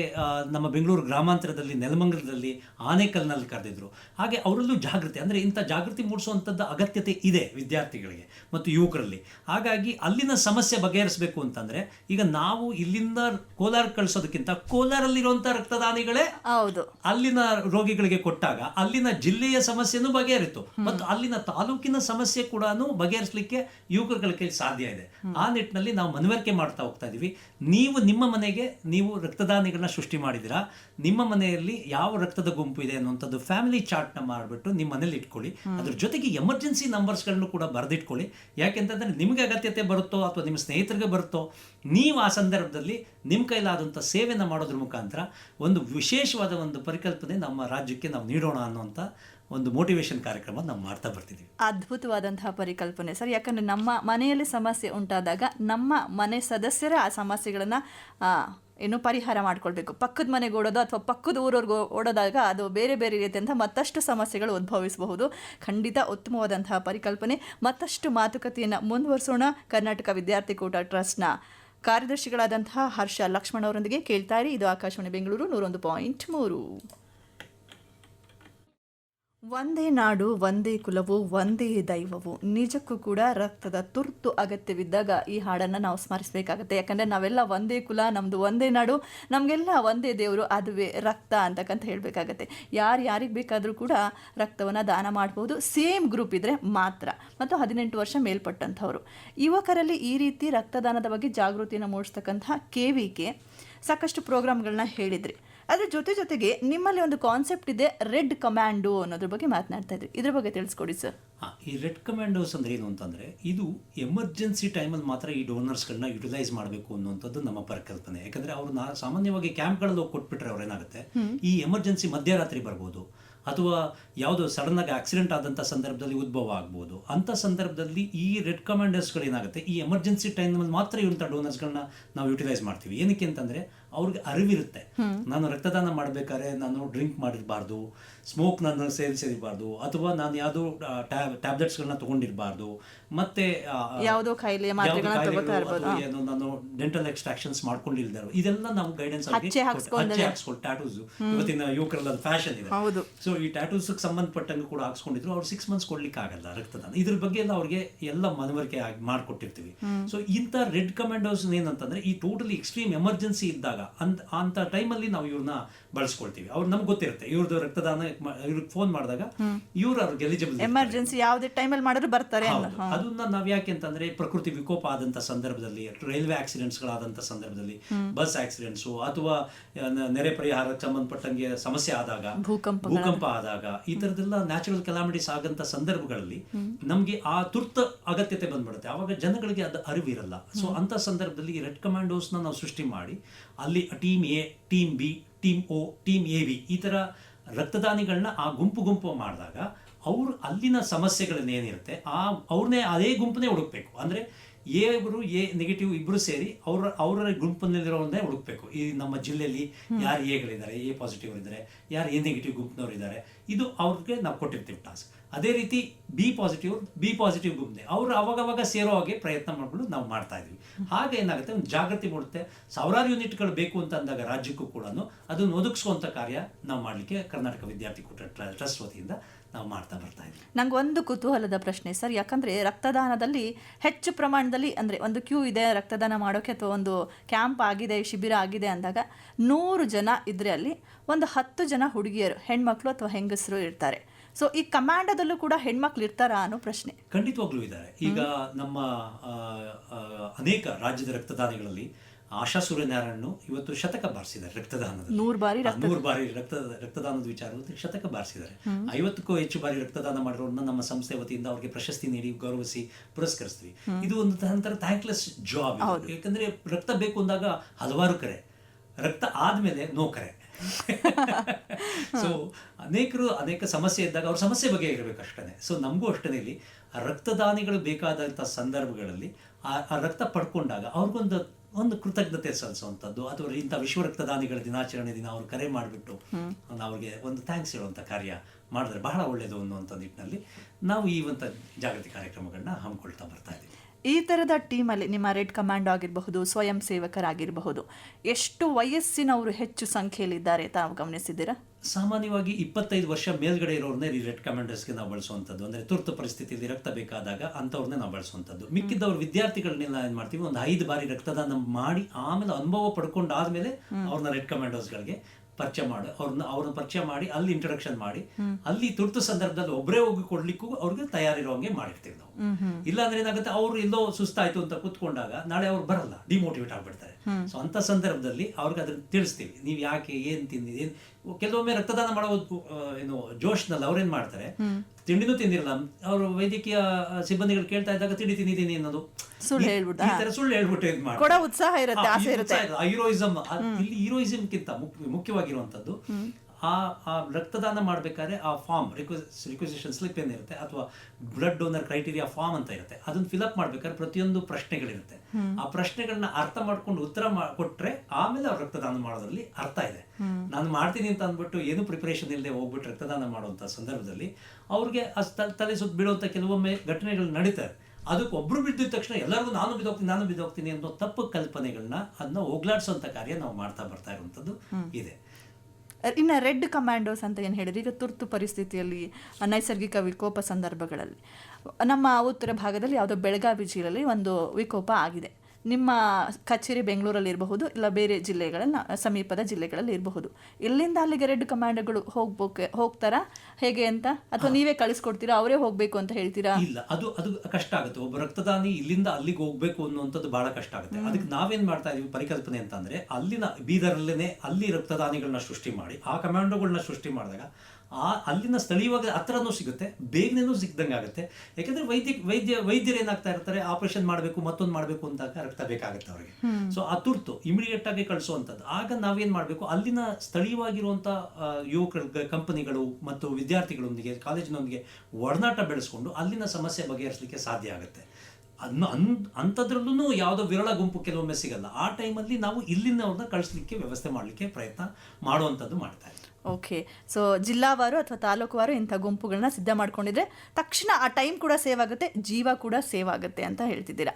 ನಮ್ಮ ಬೆಂಗಳೂರು ಗ್ರಾಮಾಂತರದಲ್ಲಿ ನೆಲಮಂಗಲದಲ್ಲಿ ಆನೇಕಲ್ನಲ್ಲಿ ಕರೆದಿದ್ರು. ಹಾಗೆ ಅವರಲ್ಲೂ ಜಾಗೃತಿ ಅಂದರೆ ಇಂಥ ಜಾಗೃತಿ ಮೂಡಿಸುವಂಥದ್ದು ಅಗತ್ಯತೆ ಇದೆ ವಿದ್ಯಾರ್ಥಿಗಳಿಗೆ ಮತ್ತು ಯುವಕರಲ್ಲಿ. ಹಾಗಾಗಿ ಅಲ್ಲಿನ ಸಮಸ್ಯೆ ಬಗೆಹರಿಸಬೇಕು ಅಂತಂದ್ರೆ ಈಗ ನಾವು ಇಲ್ಲಿಂದ ಕೋಲಾರ ಕಳಿಸೋದಕ್ಕಿಂತ ಕೋಲಾರಲ್ಲಿರುವಂಥ ರಕ್ತದಾನಿಗಳೇ ಹೌದು. ಅಲ್ಲಿನ ರೋಗಿಗಳಿಗೆ ಕೊಟ್ಟಾಗ ಅಲ್ಲಿನ ಜಿಲ್ಲೆಯ ಸಮಸ್ಯೆನೂ ಬಗೆಹರಿತು. ಮತ್ತು ಅಲ್ಲಿನ ತಾಲೂಕಿನ ಸಮಸ್ಯೆ ಕೂಡ ಬಗೆಹರಿಸಲಿಕ್ಕೆ ಯುವಕರುಗಳ ಕೈ ಸಾಧ್ಯ ಇದೆ. ಆ ನಿಟ್ಟಿನಲ್ಲಿ ನಾವು ಮನವರಿಕೆ ಮಾಡ್ತಾ ಹೋಗ್ತಾ ಇದೀವಿ. ನೀವು ನಿಮ್ಮ ಮನೆಗೆ ನೀವು ರಕ್ತದಾನಿಗಳನ್ನ ಸೃಷ್ಟಿ ಮಾಡಿದಿರಾ ನಿಮ್ಮ ಮನೆಯಲ್ಲಿ ಯಾವ ರಕ್ತದ ಗುಂಪು ಇದೆ ಅನ್ನುವಂಥದ್ದು ಫ್ಯಾಮಿಲಿ ಚಾರ್ಟ್ನ ಮಾಡಿಬಿಟ್ಟು ನಿಮ್ಮ ಮನೇಲಿ ಇಟ್ಕೊಳ್ಳಿ. ಅದ್ರ ಜೊತೆಗೆ ಎಮರ್ಜೆನ್ಸಿ ನಂಬರ್ಸ್ಗಳನ್ನು ಕೂಡ ಬರೆದಿಟ್ಕೊಳ್ಳಿ. ಯಾಕೆಂತಂದ್ರೆ ನಿಮಗೆ ಅಗತ್ಯತೆ ಬರುತ್ತೋ ಅಥವಾ ನಿಮ್ಮ ಸ್ನೇಹಿತರಿಗೆ ಬರುತ್ತೋ, ನೀವು ಆ ಸಂದರ್ಭದಲ್ಲಿ ನಿಮ್ಮ ಕೈಲಾದಂಥ ಸೇವೆಯನ್ನು ಮಾಡೋದ್ರ ಮುಖಾಂತರ ಒಂದು ವಿಶೇಷವಾದ ಒಂದು ಪರಿಕಲ್ಪನೆ ನಮ್ಮ ರಾಜ್ಯಕ್ಕೆ ನಾವು ನೀಡೋಣ ಅನ್ನುವಂಥ ಒಂದು ಮೋಟಿವೇಶನ್ ಕಾರ್ಯಕ್ರಮ ನಾವು ಮಾಡ್ತಾ ಬರ್ತಿದ್ದೀವಿ. ಅದ್ಭುತವಾದಂತಹ ಪರಿಕಲ್ಪನೆ. ಸರ್, ಯಾಕಂದ್ರೆ ನಮ್ಮ ಮನೆಯಲ್ಲಿ ಸಮಸ್ಯೆ ಉಂಟಾದಾಗ ನಮ್ಮ ಮನೆ ಸದಸ್ಯರ ಆ ಸಮಸ್ಯೆಗಳನ್ನು ಏನು ಪರಿಹಾರ ಮಾಡ್ಕೊಳ್ಬೇಕು. ಪಕ್ಕದ ಮನೆಗೆ ಓಡೋದು ಅಥವಾ ಪಕ್ಕದ ಊರವ್ರಿಗೆ ಓಡೋದಾಗ ಅದು ಬೇರೆ ಬೇರೆ ರೀತಿಯಂಥ ಮತ್ತಷ್ಟು ಸಮಸ್ಯೆಗಳು ಉದ್ಭವಿಸಬಹುದು. ಖಂಡಿತ ಉತ್ತಮವಾದಂತಹ ಪರಿಕಲ್ಪನೆ. ಮತ್ತಷ್ಟು ಮಾತುಕತೆಯನ್ನು ಮುಂದುವರಿಸೋಣ. ಕರ್ನಾಟಕ ವಿದ್ಯಾರ್ಥಿ ಕೂಟ ಟ್ರಸ್ಟ್ನ ಕಾರ್ಯದರ್ಶಿಗಳಾದಂತಹ ಹರ್ಷ ಲಕ್ಷ್ಮಣ್ ಅವರೊಂದಿಗೆ ಕೇಳ್ತಾ ಇದು ಆಕಾಶವಾಣಿ ಬೆಂಗಳೂರು ನೂರೊಂದು ಪಾಯಿಂಟ್ ಮೂರು. ಒಂದೇ ನಾಡು, ಒಂದೇ ಕುಲವು, ಒಂದೇ ದೈವವು. ನಿಜಕ್ಕೂ ಕೂಡ ರಕ್ತದ ತುರ್ತು ಅಗತ್ಯವಿದ್ದಾಗ ಈ ಹಾಡನ್ನು ನಾವು ಸ್ಮರಿಸಬೇಕಾಗತ್ತೆ. ಯಾಕಂದರೆ ನಾವೆಲ್ಲ ಒಂದೇ ಕುಲ ನಮ್ಮದು ಒಂದೇ ನಾಡು, ನಮಗೆಲ್ಲ ಒಂದೇ ದೇವರು, ಅದುವೇ ರಕ್ತ ಅಂತಕ್ಕಂತ ಹೇಳಬೇಕಾಗತ್ತೆ. ಯಾರು ಯಾರಿಗೆ ಬೇಕಾದರೂ ಕೂಡ ರಕ್ತವನ್ನು ದಾನ ಮಾಡ್ಬೋದು. ಸೇಮ್ ಗ್ರೂಪ್ ಇದ್ದರೆ ಮಾತ್ರ. ಮತ್ತು ಹದಿನೆಂಟು ವರ್ಷ ಮೇಲ್ಪಟ್ಟಂಥವರು. ಯುವಕರಲ್ಲಿ ಈ ರೀತಿ ರಕ್ತದಾನದ ಬಗ್ಗೆ ಜಾಗೃತಿಯನ್ನು ಮೂಡಿಸ್ತಕ್ಕಂತಹ ಕೆ ವಿಗೆ ಸಾಕಷ್ಟು ಪ್ರೋಗ್ರಾಮ್ಗಳನ್ನ ಹೇಳಿದ್ರಿ. ಅದ್ರ ಜೊತೆ ಜೊತೆಗೆ ನಿಮ್ಮಲ್ಲಿ ಒಂದು ಕಾನ್ಸೆಪ್ಟ್ ಇದೆ ರೆಡ್ ಕಮಾಂಡೋ ಅನ್ನೋದ್ರ ಬಗ್ಗೆ ಮಾತನಾಡ್ತಾ ಇದ್ರಿ. ಇದ್ರ ಬಗ್ಗೆ ತಿಳಿಸ್ಕೊಡಿ ಸರ್ ಹಾಂ ಈ ರೆಡ್ ಕಮ್ಯಾಂಡೋಸ್ ಅಂದ್ರೆ ಏನು ಅಂತಂದ್ರೆ ಇದು ಎಮರ್ಜೆನ್ಸಿ ಟೈಮಲ್ಲಿ ಮಾತ್ರ ಈ ಡೋನರ್ಸ್ಗಳನ್ನ ಯುಟಿಲೈಸ್ ಮಾಡಬೇಕು ಅನ್ನುವಂಥದ್ದು ನಮ್ಮ ಪರಿಕಲ್ಪನೆ. ಯಾಕಂದ್ರೆ ಅವರು ನಾ ಸಾಮಾನ್ಯವಾಗಿ ಕ್ಯಾಂಪ್ಗಳಲ್ಲಿ ಹೋಗಿ ಕೊಟ್ಬಿಟ್ರೆ ಅವ್ರು ಏನಾಗುತ್ತೆ? ಈ ಎಮರ್ಜೆನ್ಸಿ ಮಧ್ಯರಾತ್ರಿ ಬರ್ಬೋದು. ಅಥವಾ ಯಾವುದೋ ಸಡನ್ ಆಗಿ ಆಕ್ಸಿಡೆಂಟ್ ಆದಂಥ ಸಂದರ್ಭದಲ್ಲಿ ಉದ್ಭವ ಆಗ್ಬೋದು. ಅಂಥ ಸಂದರ್ಭದಲ್ಲಿ ಈ ರೆಡ್ ಕಮಾಂಡರ್ಸ್ಗಳು ಏನಾಗುತ್ತೆ? ಈ ಎಮರ್ಜೆನ್ಸಿ ಟೈಮ್ ಮಾತ್ರ ಇರುವಂಥ ಡೋನರ್ಸ್ಗಳನ್ನ ನಾವು ಯುಟಿಲೈಸ್ ಮಾಡ್ತೀವಿ. ಏನಕ್ಕೆ ಅಂತಂದರೆ ಅವ್ರಿಗೆ ಅರಿವಿರುತ್ತೆ. ನಾನು ರಕ್ತದಾನ ಮಾಡ್ಬೇಕಾದ್ರೆ ನಾನು ಡ್ರಿಂಕ್ ಮಾಡಿರಬಾರ್ದು. ಸ್ಮೋಕ್ ನಾನು ಸೇವಿಸಿರಬಾರ್ದು ಅಥವಾ ನಾನು ಯಾವುದೋ ಟ್ಯಾಬ್ಲೆಟ್ಸ್ಗಳನ್ನ ತಗೊಂಡಿರಬಾರ್ದು ಮತ್ತೆ ಯಾವುದೋ ಕಾಯಿಲೆ ಏನು ನಾನು ಡೆಂಟಲ್ ಎಕ್ಸ್ಟ್ರಾಕ್ಷನ್ಸ್ ಮಾಡ್ಕೊಂಡಿಲ್ದಾರೋ ಇದೆಲ್ಲ ನಾವು ಗೈಡೆನ್ಸ್ ಹಚ್ಚೆ. ಹಾಕ್ಸ್ಕೊಂಡು ಟ್ಯಾಟೂಸ್ ಇವತ್ತಿನ ಯುವಕರಲ್ಲಿ ಅದು ಫ್ಯಾಷನ್ ಇದೆ. ಹೌದು. ಸೊ ಈ ಟ್ಯಾಟೂಸ್ ಸಂಬಂಧಪಟ್ಟಂಗೆ ಕೂಡ ಹಾಕ್ಸ್ಕೊಂಡಿದ್ರು. ಅವ್ರು ಸಿಕ್ಸ್ ಮಂತ್ಸ್ ಕೊಡ್ಲಿಕ್ಕೆ ಆಗಲ್ಲ ರಕ್ತದಾನ. ಇದ್ರ ಬಗ್ಗೆ ಎಲ್ಲ ಅವ್ರಿಗೆ ಎಲ್ಲ ಮನವರಿಕೆ ಆಗಿ ಮಾಡ್ಕೊಟ್ಟಿರ್ತೀವಿ. ಸೊ ಇಂಥ ರೆಡ್ ಕಮಾಂಡೋಸ್ ಏನಂತಂದ್ರೆ ಈ ಟೋಟಲಿ ಎಕ್ಸ್ಟ್ರೀಮ್ ಎಮರ್ಜೆನ್ಸಿ ಇದ್ದಾಗ ಅಂತ ಅಂತ ಟೈಮಲ್ಲಿ ನಾವು ಇವ್ರನ್ನ ಬಳಸ್ಕೊಳ್ತೀವಿ. ಅವ್ರು ನಮ್ಗೆ ಗೊತ್ತಿರುತ್ತೆ. ಇವ್ರದ್ದು ರಕ್ತದಾನ ಇವ್ರಿಗೆ ಫೋನ್ ಮಾಡಿದಾಗ ಇವ್ರು ಅವ್ರಿಗೆ ಎಲಿಜಿಬಲ್ ಎಮರ್ಜೆನ್ಸಿ ಯಾವುದೇ ಟೈಮಲ್ಲಿ ಮಾಡಿದ್ರು ಬರ್ತಾರೆ ಅದನ್ನ ನಾವ್ ಯಾಕೆ ಅಂತಂದ್ರೆ ಪ್ರಕೃತಿ ವಿಕೋಪ ಆದಂತ ಸಂದರ್ಭದಲ್ಲಿ ರೈಲ್ವೆ ಆಕ್ಸಿಡೆಂಟ್ಸ್ ಗಳಾದಂತ ಸಂದರ್ಭದಲ್ಲಿ ಬಸ್ ಆಕ್ಸಿಡೆಂಟ್ಸ್ ಅಥವಾ ನೆರೆ ಪರಿಹಾರಕ್ಕೆ ಸಂಬಂಧಪಟ್ಟಂಗೆ ಸಮಸ್ಯೆ ಆದಾಗ ಭೂಕಂಪ ಭೂಕಂಪ ಆದಾಗ ಈ ತರದೆಲ್ಲ ನ್ಯಾಚುರಲ್ ಕೆಲಾಮಿಟೀಸ್ ಆಗಂತ ಸಂದರ್ಭಗಳಲ್ಲಿ ನಮ್ಗೆ ಆ ತುರ್ತ ಅಗತ್ಯತೆ ಬಂದ್ಬಿಡುತ್ತೆ. ಆವಾಗ ಜನಗಳಿಗೆ ಅದು ಅರಿವಿರಲ್ಲ. ಸೊ ಅಂತ ಸಂದರ್ಭದಲ್ಲಿ ರೆಡ್ ಕಮಾಂಡೋಸ್ನ ನಾವು ಸೃಷ್ಟಿ ಮಾಡಿ ಅಲ್ಲಿ team A team B team O, team A B, ಈ ಥರ ರಕ್ತದಾನಿಗಳನ್ನ ಆ ಗುಂಪು ಗುಂಪು ಮಾಡಿದಾಗ ಅವ್ರು ಅಲ್ಲಿನ ಸಮಸ್ಯೆಗಳನ್ನೇನಿರುತ್ತೆ, ಆ ಅವ್ರನ್ನೇ ಅದೇ ಗುಂಪನ್ನೇ ಹುಡುಕ್ಬೇಕು. ಅಂದ್ರೆ ಎ ಇಬ್ರು ಎ ನೆಗೆಟಿವ್ ಇಬ್ರು ಸೇರಿ ಅವ್ರ ಅವರ ಗುಂಪಿನಲ್ಲಿರೋದೇ ಹುಡುಕ್ಬೇಕು. ಈ ನಮ್ಮ ಜಿಲ್ಲೆಯಲ್ಲಿ ಯಾರು ಎಗಳಿದ್ದಾರೆ ಎ ಪಾಸಿಟಿವ್ ಇದ್ದಾರೆ ಯಾರು ಎ ನೆಗೆಟಿವ್ ಗುಂಪಿನವ್ರು ಇದ್ದಾರೆ ಇದು ಅವ್ರಿಗೆ ನಾವು ಕೊಟ್ಟಿರ್ತೀವಿ ಟಾಸ್ಕ್ ಅದೇ ರೀತಿ ಬಿ ಪಾಸಿಟಿವ್ ಬಿ ಪಾಸಿಟಿವ್ ಗುಂಪೆ ಅವರು ಅವಾಗವಾಗ ಸೇರೋ ಹಾಗೆ ಪ್ರಯತ್ನ ಮಾಡ್ಕೊಂಡು ನಾವು ಮಾಡ್ತಾ ಇದ್ವಿ. ಹಾಗೆ ಏನಾಗುತ್ತೆ ಒಂದು ಜಾಗೃತಿ ಮೂಡುತ್ತೆ. ಸಾವಿರಾರು ಯೂನಿಟ್ಗಳು ಬೇಕು ಅಂತ ಅಂದಾಗ ರಾಜ್ಯಕ್ಕೂ ಕೂಡ ಅದನ್ನು ಒದಗಿಸುವಂಥ ಕಾರ್ಯ ನಾವು ಮಾಡಲಿಕ್ಕೆ ಕರ್ನಾಟಕ ವಿದ್ಯಾರ್ಥಿ ಕೂಟ ಟ್ರಸ್ಟ್ ವತಿಯಿಂದ ನಾವು ಮಾಡ್ತಾ ಬರ್ತಾ ಇದ್ದೀವಿ ನಂಗೆ ಒಂದು ಕುತೂಹಲದ ಪ್ರಶ್ನೆ ಸರ್. ಯಾಕಂದರೆ ರಕ್ತದಾನದಲ್ಲಿ ಹೆಚ್ಚು ಪ್ರಮಾಣದಲ್ಲಿ ಅಂದರೆ ಒಂದು ಕ್ಯೂ ಇದೆ ರಕ್ತದಾನ ಮಾಡೋಕೆ ಅಥವಾ ಒಂದು ಕ್ಯಾಂಪ್ ಆಗಿದೆ ಶಿಬಿರ ಆಗಿದೆ ಅಂದಾಗ ನೂರು ಜನ ಇದ್ರೆ ಅಲ್ಲಿ ಒಂದು ಹತ್ತು ಜನ ಹುಡುಗಿಯರು ಹೆಣ್ಮಕ್ಳು ಅಥವಾ ಹೆಂಗಸರು ಇರ್ತಾರೆ. ಸೊ ಈ ಕಮಾಂಡದಲ್ಲೂ ಕೂಡ ಹೆಣ್ಮಕ್ಳು ಇರ್ತಾರಾ ಅನ್ನೋ ಪ್ರಶ್ನೆ. ಖಂಡಿತವಾಗ್ಲೂ ಇದ್ದಾರೆ. ಈಗ ನಮ್ಮ ಅನೇಕ ರಾಜ್ಯದ ರಕ್ತದಾನಿಗಳಲ್ಲಿ ಆಶಾ ಸೂರ್ಯನಾರಾಯಣನು ಇವತ್ತು ಶತಕ ಬಾರಿಸಿದ್ದಾರೆ ರಕ್ತದಾನದ ನೂರು ಬಾರಿ ನೂರು ಬಾರಿ ರಕ್ತ ರಕ್ತದಾನದ ವಿಚಾರದಲ್ಲಿ ಶತಕ ಬಾರಿಸಿದ್ದಾರೆ. ಐವತ್ತಕ್ಕೂ ಹೆಚ್ಚು ಬಾರಿ ರಕ್ತದಾನ ಮಾಡಿರೋರನ್ನ ನಮ್ಮ ಸಂಸ್ಥೆ ವತಿಯಿಂದ ಅವ್ರಿಗೆ ಪ್ರಶಸ್ತಿ ನೀಡಿ ಗೌರವಿಸಿ ಪುರಸ್ಕರಿಸ್ತೀವಿ. ಇದು ಒಂದು ನಂತರ ಥ್ಯಾಂಕ್ಲೆಸ್ ಜಾಬ್ ಯಾಕಂದ್ರೆ ರಕ್ತ ಬೇಕು ಅಂದಾಗ ಹಲವಾರು ಕರೆ. ರಕ್ತ ಆದ್ಮೇಲೆ ನೋ ಕರೆ. ಸೊ ಅನೇಕರು ಅನೇಕ ಸಮಸ್ಯೆ ಇದ್ದಾಗ ಅವ್ರ ಸಮಸ್ಯೆ ಬಗ್ಗೆ ಇರಬೇಕು ಅಷ್ಟೇ ಸೊ ನಮಗೂ ಅಷ್ಟೇ ಇಲ್ಲಿ. ರಕ್ತದಾನಿಗಳು ಬೇಕಾದಂಥ ಸಂದರ್ಭಗಳಲ್ಲಿ ಆ ಆ ರಕ್ತ ಪಡ್ಕೊಂಡಾಗ ಅವ್ರಿಗೊಂದು ಒಂದು ಕೃತಜ್ಞತೆ ಸಲ್ಲಿಸುವಂಥದ್ದು. ಅಥವಾ ಇಂಥ ವಿಶ್ವ ರಕ್ತದಾನಿಗಳ ದಿನಾಚರಣೆ ದಿನ ಅವ್ರು ಕರೆ ಮಾಡಿಬಿಟ್ಟು ಅವ್ರಿಗೆ ಒಂದು ಥ್ಯಾಂಕ್ಸ್ ಹೇಳುವಂಥ ಕಾರ್ಯ ಮಾಡಿದ್ರೆ ಬಹಳ ಒಳ್ಳೆಯದು ಅನ್ನುವಂಥ ನಿಟ್ಟಿನಲ್ಲಿ ನಾವು ಈ ಒಂದು ಜಾಗೃತಿ ಕಾರ್ಯಕ್ರಮಗಳನ್ನ ಹಮ್ಮಿಕೊಳ್ತಾ ಬರ್ತಾ ಇದ್ದೀವಿ. ಈ ಥರದ ಟೀಮಲ್ಲಿ ನಿಮ್ಮ ರೆಡ್ ಕಮಾಂಡೋ ಆಗಿರಬಹುದು ಸ್ವಯಂ ಸೇವಕರಾಗಿರಬಹುದು. ಎಷ್ಟು ವಯಸ್ಸಿನವರು ಹೆಚ್ಚು ಸಂಖ್ಯೆಯಲ್ಲಿದ್ದಾರೆ ತಾವು ಗಮನಿಸಿದ್ದೀರಾ? ಸಾಮಾನ್ಯವಾಗಿ ಇಪ್ಪತ್ತೈದು ವರ್ಷ ಮೇಲ್ಗಡೆ ಇರೋರನ್ನೇ ಈ ರೆಡ್ ಕಮಾಂಡರ್ಸ್ಗೆ ನಾವು ಬಳಸುವಂಥದ್ದು. ಅಂದ್ರೆ ತುರ್ತು ಪರಿಸ್ಥಿತಿಯಲ್ಲಿ ರಕ್ತ ಬೇಕಾದಾಗ ಅಂಥವ್ರನ್ನೇ ನಾವು ಬಳಸುವಂಥದ್ದು. ಮಿಕ್ಕಿದ್ದವ್ರ ವಿದ್ಯಾರ್ಥಿಗಳನ್ನೆಲ್ಲ ಏನು ಮಾಡ್ತೀವಿ? ಒಂದು ಐದು ಬಾರಿ ರಕ್ತದಾನ ಮಾಡಿ ಆಮೇಲೆ ಅನುಭವ ಪಡ್ಕೊಂಡಾದ್ಮೇಲೆ ಅವ್ರನ್ನ ರೆಡ್ ಕಮಾಂಡರ್ಸ್ಗಳಿಗೆ. ಪರಿಚಯ ಮಾಡಿ ಅವ್ರನ್ನ ಅವ್ರನ್ನ ಪರಿಚಯ ಮಾಡಿ ಅಲ್ಲಿ ಇಂಟ್ರೊಡಕ್ಷನ್ ಮಾಡಿ ಅಲ್ಲಿ ತುರ್ತು ಸಂದರ್ಭದಲ್ಲಿ ಒಬ್ಬರೇ ಹೋಗಿ ಕೊಡ್ಲಿಕ್ಕೂ ಅವ್ರಿಗೆ ತಯಾರಿರೋಂಗೆ ಮಾಡಿರ್ತೀವಿ ನಾವು. ಇಲ್ಲಾಂದ್ರೆ ಏನಾಗುತ್ತೆ ಅವ್ರು ಎಲ್ಲೋ ಸುಸ್ತಾಯ್ತು ಅಂತ ಕೂತ್ಕೊಂಡಾಗ ನಾಳೆ ಅವ್ರು ಬರಲ್ಲ ಡಿಮೋಟಿವೇಟ್ ಆಗ್ಬಿಡ್ತಾರೆ. ಸೊ ಅಂತ ಸಂದರ್ಭದಲ್ಲಿ ಅವ್ರಿಗೆ ಅದನ್ನ ತಿಳಿಸ್ತೀವಿ. ನೀವು ಯಾಕೆ ಏನ್ ತಿಂದಿದ್ದೀನಿ ಏನ್ ಕೆಲವೊಮ್ಮೆ ರಕ್ತದಾನ ಮಾಡೋ ಏನು ಜೋಶ್ನಲ್ಲಿ ಅವ್ರೇನ್ ಮಾಡ್ತಾರೆ? ತಿಂಡಿನೂ ತಿಂದಿರಲ್ಲ. ಅವರು ವೈದ್ಯಕೀಯ ಸಿಬ್ಬಂದಿಗಳು ಕೇಳ್ತಾ ಇದ್ದಾಗ ತಿಂಡಿ ತಿಂದಿದ್ದೀನಿ ಅನ್ನೋದು. ಸುಳ್ಳು ಹೇಳ್ಬಿಟ್ಟು ಈ ತರ ಸುಳ್ಳು ಹೇಳ್ಬಿಟ್ಟು ಇದು ಉತ್ಸಾಹ ಇರುತ್ತೆ, ಹೀರೋಯಿಸಮ್ ಇಲ್ಲಿ ಹೀರೋಯಿಸಮ್ಗಿಂತ ಮುಖ್ಯವಾಗಿರುವಂತದ್ದು ಆ ಆ ರಕ್ತದಾನ ಮಾಡಬೇಕಾದ್ರೆ ಆ ಫಾರ್ಮ್ ರಿಕ್ವೆಸಿಷನ್ ಸ್ಲಿಪ್ ಏನಿರುತ್ತೆ ಅಥವಾ ಬ್ಲಡ್ ಡೋನರ್ ಕ್ರೈಟೀರಿಯಾ ಫಾರ್ಮ್ ಅಂತ ಇರುತ್ತೆ. ಅದನ್ನ ಫಿಲಪ್ ಮಾಡ್ಬೇಕಾದ್ರೆ ಪ್ರತಿಯೊಂದು ಪ್ರಶ್ನೆಗಳಿರುತ್ತೆ. ಆ ಪ್ರಶ್ನೆಗಳನ್ನ ಅರ್ಥ ಮಾಡ್ಕೊಂಡು ಉತ್ತರ ಕೊಟ್ರೆ ಆಮೇಲೆ ಅವ್ರು ರಕ್ತದಾನ ಮಾಡೋದ್ರಲ್ಲಿ ಅರ್ಥ ಇದೆ. ನಾನು ಮಾಡ್ತೀನಿ ಅಂತ ಅಂದ್ಬಿಟ್ಟು ಏನು ಪ್ರಿಪರೇಷನ್ ಇಲ್ಲದೆ ಹೋಗ್ಬಿಟ್ಟು ರಕ್ತದಾನ ಮಾಡುವಂಥ ಸಂದರ್ಭದಲ್ಲಿ ಅವ್ರಿಗೆ ಆ ತಲೆ ಸುತ್ತ ಬೀಳುವಂಥ ಕೆಲವೊಮ್ಮೆ ಘಟನೆಗಳು ನಡೀತಾರೆ ಅದಕ್ಕೆ ಒಬ್ರು ಬಿದ್ದಿದ ತಕ್ಷಣ ಎಲ್ಲರಿಗೂ ನಾನು ಬಿದ್ದೋಗ್ತೀನಿ ನಾನು ಬಿದ್ದೋಗ್ತೀನಿ ಅನ್ನೋ ತಪ್ಪು ಕಲ್ಪನೆಗಳನ್ನ ಅದನ್ನ ಹೋಗ್ಲಾಡ್ಸೋಂಥ ಕಾರ್ಯ ನಾವು ಮಾಡ್ತಾ ಬರ್ತಾ ಇರುವಂಥದ್ದು ಇದೆ. ಇನ್ನು ರೆಡ್ ಕಮ್ಯಾಂಡೋಸ್ ಅಂತ ಏನು ಹೇಳಿದ್ರೆ, ಈಗ ತುರ್ತು ಪರಿಸ್ಥಿತಿಯಲ್ಲಿ ನೈಸರ್ಗಿಕ ವಿಕೋಪ ಸಂದರ್ಭಗಳಲ್ಲಿ. ನಮ್ಮ ಉತ್ತರ ಭಾಗದಲ್ಲಿ ಯಾವುದೋ ಬೆಳಗಾವಿ ಜಿಲ್ಲೆಯಲ್ಲಿ ಒಂದು ವಿಕೋಪ ಆಗಿದೆ. ನಿಮ್ಮ ಕಚೇರಿ ಬೆಂಗಳೂರಲ್ಲಿ ಇರಬಹುದು ಇಲ್ಲ ಬೇರೆ ಜಿಲ್ಲೆಗಳಲ್ಲಿ ಸಮೀಪದ ಜಿಲ್ಲೆಗಳಲ್ಲಿ ಇರಬಹುದು. ಇಲ್ಲಿಂದ ಅಲ್ಲಿಗೆ ರೆಡ್ ಕಮಾಂಡ್ಗಳು ಹೋಗ್ಬೋಕೆ ಹೋಗ್ತಾರಾ? ಹೇಗೆ ಅಂತ? ಅಥವಾ ನೀವೇ ಕಳಿಸ್ಕೊಡ್ತೀರಾ? ಅವರೇ ಹೋಗಬೇಕು ಅಂತ ಹೇಳ್ತೀರಾ? ಇಲ್ಲ ಅದು ಅದು ಕಷ್ಟ ಆಗುತ್ತೆ. ಒಬ್ಬ ರಕ್ತದಾನಿ ಇಲ್ಲಿಂದ ಅಲ್ಲಿಗೆ ಹೋಗ್ಬೇಕು ಅನ್ನುವಂಥದ್ದು ಬಹಳ ಕಷ್ಟ ಆಗುತ್ತೆ. ಅದಕ್ಕೆ ನಾವೇನ್ ಮಾಡ್ತಾ ಇದೀವಿ ಪರಿಕಲ್ಪನೆ ಅಂತಂದ್ರೆ ಅಲ್ಲಿನ ಬೀದರಲ್ಲೇನೆ ಅಲ್ಲಿ ರಕ್ತದಾನಿಗಳನ್ನ ಸೃಷ್ಟಿ ಮಾಡಿ ಆ ಕಮಾಂಡೋಗಳನ್ನ ಸೃಷ್ಟಿ ಮಾಡಿದಾಗ ಆ ಅಲ್ಲಿನ ಸ್ಥಳೀಯವಾಗಿ ಹತ್ರನೂ ಸಿಗುತ್ತೆ ಬೇಗನೆನೂ ಸಿಗ್ದಂಗೆ ಆಗುತ್ತೆ. ಯಾಕಂದ್ರೆ ವೈದ್ಯ ವೈದ್ಯ ವೈದ್ಯರು ಏನಾಗ್ತಾ ಇರ್ತಾರೆ ಆಪರೇಷನ್ ಮಾಡಬೇಕು ಮತ್ತೊಂದು ಮಾಡಬೇಕು ಅಂತ ರಕ್ತ ಬೇಕಾಗುತ್ತೆ ಅವರಿಗೆ. ಸೊ ಆ ತುರ್ತು ಇಮಿಡಿಯೇಟ್ ಆಗಿ ಕಳಿಸುವಂಥದ್ದು. ಆಗ ನಾವೇನ್ ಮಾಡಬೇಕು ಅಲ್ಲಿನ ಸ್ಥಳೀಯವಾಗಿರುವಂಥ ಯುವಕ ಕಂಪನಿಗಳು ಮತ್ತು ವಿದ್ಯಾರ್ಥಿಗಳೊಂದಿಗೆ ಕಾಲೇಜಿನೊಂದಿಗೆ ಒಡನಾಟ ಬೆಳೆಸ್ಕೊಂಡು ಅಲ್ಲಿನ ಸಮಸ್ಯೆ ಬಗೆಹರಿಸಲಿಕ್ಕೆ ಸಾಧ್ಯ ಆಗುತ್ತೆ. ಅನ್ನು ಅನ್ ಅಂಥದ್ರಲ್ಲೂ ಯಾವುದೋ ವಿರಳ ಗುಂಪು ಕೆಲವೊಮ್ಮೆ ಸಿಗಲ್ಲ. ಆ ಟೈಮಲ್ಲಿ ನಾವು ಇಲ್ಲಿಂದವ್ರನ್ನ ಕಳಿಸ್ಲಿಕ್ಕೆ ವ್ಯವಸ್ಥೆ ಮಾಡಲಿಕ್ಕೆ ಪ್ರಯತ್ನ ಮಾಡುವಂಥದ್ದು ಮಾಡ್ತಾ ಇದ್ದೀವಿ. ಓಕೆ ಸೊ ಜಿಲ್ಲಾವಾರು ಅಥವಾ ತಾಲೂಕುವಾರು ಇಂಥ ಗುಂಪುಗಳನ್ನ ಸಿದ್ಧ ಮಾಡ್ಕೊಂಡಿದ್ರೆ ತಕ್ಷಣ ಆ ಟೈಮ್ ಕೂಡ ಸೇವ್ ಆಗುತ್ತೆ ಜೀವ ಕೂಡ ಸೇವ್ ಆಗುತ್ತೆ ಅಂತ ಹೇಳ್ತಿದ್ದೀರಾ.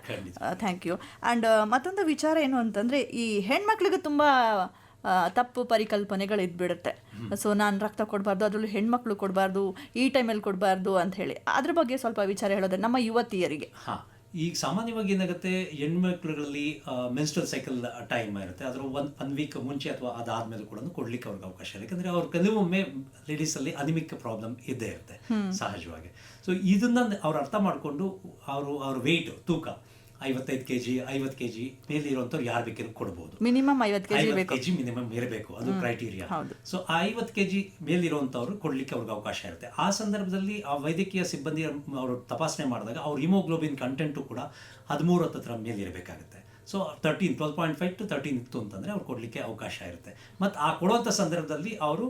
ಥ್ಯಾಂಕ್ ಯು ಆ್ಯಂಡ್ ಮತ್ತೊಂದು ವಿಚಾರ ಏನು ಅಂತಂದರೆ ಈ ಹೆಣ್ಮಕ್ಳಿಗೆ ತುಂಬ ತಪ್ಪು ಪರಿಕಲ್ಪನೆಗಳು ಇದ್ಬಿಡುತ್ತೆ ಸೊ ನಾನು ರಕ್ತ ಕೊಡಬಾರ್ದು ಅದರಲ್ಲೂ ಹೆಣ್ಮಕ್ಳು ಕೊಡಬಾರ್ದು ಈ ಟೈಮಲ್ಲಿ ಕೊಡಬಾರ್ದು ಅಂತ ಹೇಳಿ. ಅದ್ರ ಬಗ್ಗೆ ಸ್ವಲ್ಪ ವಿಚಾರ ಹೇಳೋದ್ರೆ ನಮ್ಮ ಯುವತಿಯರಿಗೆ. ಹಾ. ಈಗ ಸಾಮಾನ್ಯವಾಗಿ ಏನಾಗುತ್ತೆ ಹೆಣ್ಮಕ್ಳುಗಳಲ್ಲಿ ಮೆನ್ಸ್ಟ್ರಲ್ ಸೈಕಲ್ ಟೈಮ್ ಇರುತ್ತೆ. ಅದರ ಒನ್ ಒನ್ ವೀಕ್ ಮುಂಚೆ ಅಥವಾ ಅದಾದ್ಮೇಲೆ ಕೂಡ ಕೊಡ್ಲಿಕ್ಕೆ ಅವ್ರಿಗೆ ಅವಕಾಶ ಇಲ್ಲ ಯಾಕಂದ್ರೆ ಅವ್ರ ಕೆಲವೊಮ್ಮೆ ಲೇಡೀಸ್ ಅಲ್ಲಿ ಅನಿಮಿಕ್ ಪ್ರಾಬ್ಲಮ್ ಇದ್ದೇ ಇರುತ್ತೆ ಸಹಜವಾಗಿ. ಸೊ ಇದನ್ನ ಅವ್ರು ಅರ್ಥ ಮಾಡಿಕೊಂಡು ಅವರು ಅವ್ರ ವೆಯ್ಟ್ ತೂಕ ಐವತ್ತೈದು ಕೆ ಜಿ ಐವತ್ತು ಕೆ ಜಿ ಮೇಲೆ ಇರುವಂಥವ್ರು ಯಾರು ಬೇಕಿದ್ರು ಕೊಡ್ಬೋದು. ಮಿನಿಮಮ್ ಐವತ್ತು K G K G KG minimum ಇರಬೇಕು. ಅದು ಕ್ರೈಟೀರಿಯಾ. ಸೊ ಆ ಐವತ್ತು ಕೆಜಿ ಮೇಲಿರುವಂಥವ್ರು ಕೊಡ್ಲಿಕ್ಕೆ ಅವ್ರಿಗೆ ಅವಕಾಶ ಇರುತ್ತೆ. ಆ ಸಂದರ್ಭದಲ್ಲಿ ಆ ವೈದ್ಯಕೀಯ ಸಿಬ್ಬಂದಿ ಅವರು ತಪಾಸಣೆ ಮಾಡಿದಾಗ ಅವ್ರ ಹಿಮೋಗ್ಲೋಬಿನ್ ಕಂಟೆಂಟು ಕೂಡ ಹದಿಮೂರು ಹತ್ತತ್ರ ಮೇಲಿರಬೇಕಾಗುತ್ತೆ. So thirteen twelve point five to thirteen ಇತ್ತು ಅಂತಂದರೆ ಅವ್ರು ಕೊಡಲಿಕ್ಕೆ ಅವಕಾಶ ಇರುತ್ತೆ. ಮತ್ತು ಆ ಕೊಡುವಂಥ ಸಂದರ್ಭದಲ್ಲಿ ಅವರು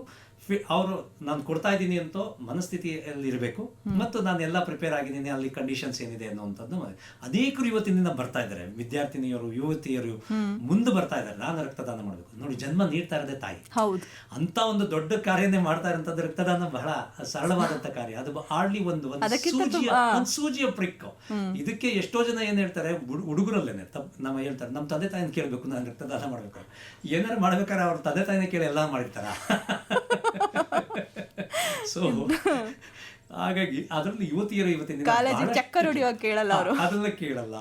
ಅವರು ನಾನು ಕೊಡ್ತಾ ಇದ್ದೀನಿ ಅಂತ ಮನಸ್ಥಿತಿಯಲ್ಲಿ ಇರಬೇಕು ಮತ್ತು ನಾನು ಎಲ್ಲ ಪ್ರಿಪೇರ್ ಆಗಿದ್ದೀನಿ ಅಲ್ಲಿ ಕಂಡೀಷನ್ಸ್ ಏನಿದೆ ಅನ್ನುವಂಥದ್ದು ಅನೇಕರು ಇವತ್ತಿನಿಂದ ಬರ್ತಾ ಇದ್ದಾರೆ. ವಿದ್ಯಾರ್ಥಿನಿಯರು ಯುವತಿಯರು ಮುಂದೆ ಬರ್ತಾ ಇದ್ದಾರೆ. ನಾನು ರಕ್ತದಾನ ಮಾಡಬೇಕು. ನೋಡಿ ಜನ್ಮ ನೀಡ್ತಾ ಇರೋದೇ ತಾಯಿ. ಹೌದು. ಅಂತ ಒಂದು ದೊಡ್ಡ ಕಾರ್ಯನೇ ಮಾಡ್ತಾ ಇರೋಂಥದ್ದು ರಕ್ತದಾನ ಬಹಳ ಸರಳವಾದಂತ ಕಾರ್ಯ. ಅದು ಆಡ್ಲಿ ಒಂದು ಸೂಜಿಯ ಒಂದು ಸೂಜಿಯ ಪ್ರಿಕ್. ಇದಕ್ಕೆ ಎಷ್ಟೋ ಜನ ಏನ್ ಹೇಳ್ತಾರೆ ಹುಡ್- ಹುಡುಗರಲ್ಲೇನೆ ತಪ್ಪ ನಮ್ಮ ಹೇಳ್ತಾರೆ ನಮ್ಮ ತಂದೆ ತಾಯಿನ ಕೇಳಬೇಕು ನಾನು ರಕ್ತದಾನ ಮಾಡಬೇಕು. ಏನಾರು ಮಾಡ್ಬೇಕಾದ್ರೆ ಅವ್ರ ತಂದೆ ತಾಯಿನ ಕೇಳಿ ಎಲ್ಲ ಮಾಡಿರ್ತಾರ? ಸೊ ಹಾಗಾಗಿ ಅದರಲ್ಲಿ ಯುವತಿಯರ ಇವತ್ತಿನ ಕಾಲೇಜಿಗೆ ಚಕ್ಕರ್ ಹೊಡಿಯುವಾಗ ಕೇಳಲ್ಲ ಅವರು. ಅದನ್ನ ಕೇಳಲ್ಲ.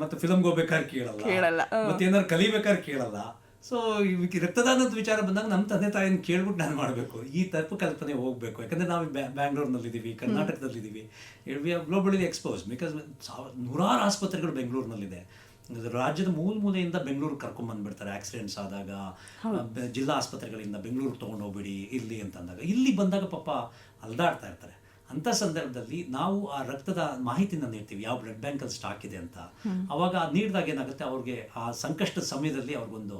ಮತ್ತೆ ಫಿಲಮ್ಗೆ ಹೋಗ್ಬೇಕಾದ್ರೆ ಕೇಳಲ್ಲ. ಕೇಳಲ್ಲ, ಮತ್ತೆ ಏನಾದ್ರು ಕಲಿಬೇಕಾದ್ರೆ ಕೇಳಲ್ಲ. ಸೊ ಇವಕ್ಕೆ ರಕ್ತದಾನದ ವಿಚಾರ ಬಂದಾಗ ನಮ್ಮ ತಂದೆ ತಾಯಿನ ಕೇಳ್ಬಿಟ್ಟು ನಾನು ಮಾಡಬೇಕು. ಈ ತಪ್ಪು ಕಲ್ಪನೆ ಹೋಗಬೇಕು. ಯಾಕಂದ್ರೆ ನಾವು ಬ್ಯಾ- ಬ್ಯಾಂಗ್ಳೂರ್ನಲ್ಲಿದ್ದೀವಿ ಕರ್ನಾಟಕದಲ್ಲಿದ್ದೀವಿ. We are globally expose because ನೂರಾರು ಆಸ್ಪತ್ರೆಗಳು ಬೆಂಗಳೂರಿನಲ್ಲಿದೆ. ರಾಜ್ಯದ ಮೂಲ ಮೂಲೆಯಿಂದ ಬೆಂಗಳೂರು ಕರ್ಕೊಂಡ್ ಬಂದ್ಬಿಡ್ತಾರೆ. ಆಕ್ಸಿಡೆಂಟ್ಸ್ ಆದಾಗ ಜಿಲ್ಲಾ ಆಸ್ಪತ್ರೆಗಳಿಂದ ಬೆಂಗಳೂರಿಗೆ ತೊಗೊಂಡು ಹೋಗ್ಬಿಡಿ ಇಲ್ಲಿ ಅಂತ ಅಂದಾಗ ಇಲ್ಲಿ ಬಂದಾಗ ಪಾಪ ಅಲ್ದಾಡ್ತಾ ಇರ್ತಾರೆ. ಅಂತ ಸಂದರ್ಭದಲ್ಲಿ ನಾವು ಆ ರಕ್ತದ ಮಾಹಿತಿನ ನೀಡ್ತೀವಿ ಯಾವ ಬ್ಲಡ್ ಬ್ಯಾಂಕಲ್ಲಿ ಸ್ಟಾಕ್ ಇದೆ ಅಂತ. ಅವಾಗ ಅದು ನೀಡಿದಾಗ ಏನಾಗುತ್ತೆ ಅವ್ರಿಗೆ ಆ ಸಂಕಷ್ಟದ ಸಮಯದಲ್ಲಿ ಅವ್ರಿಗೊಂದು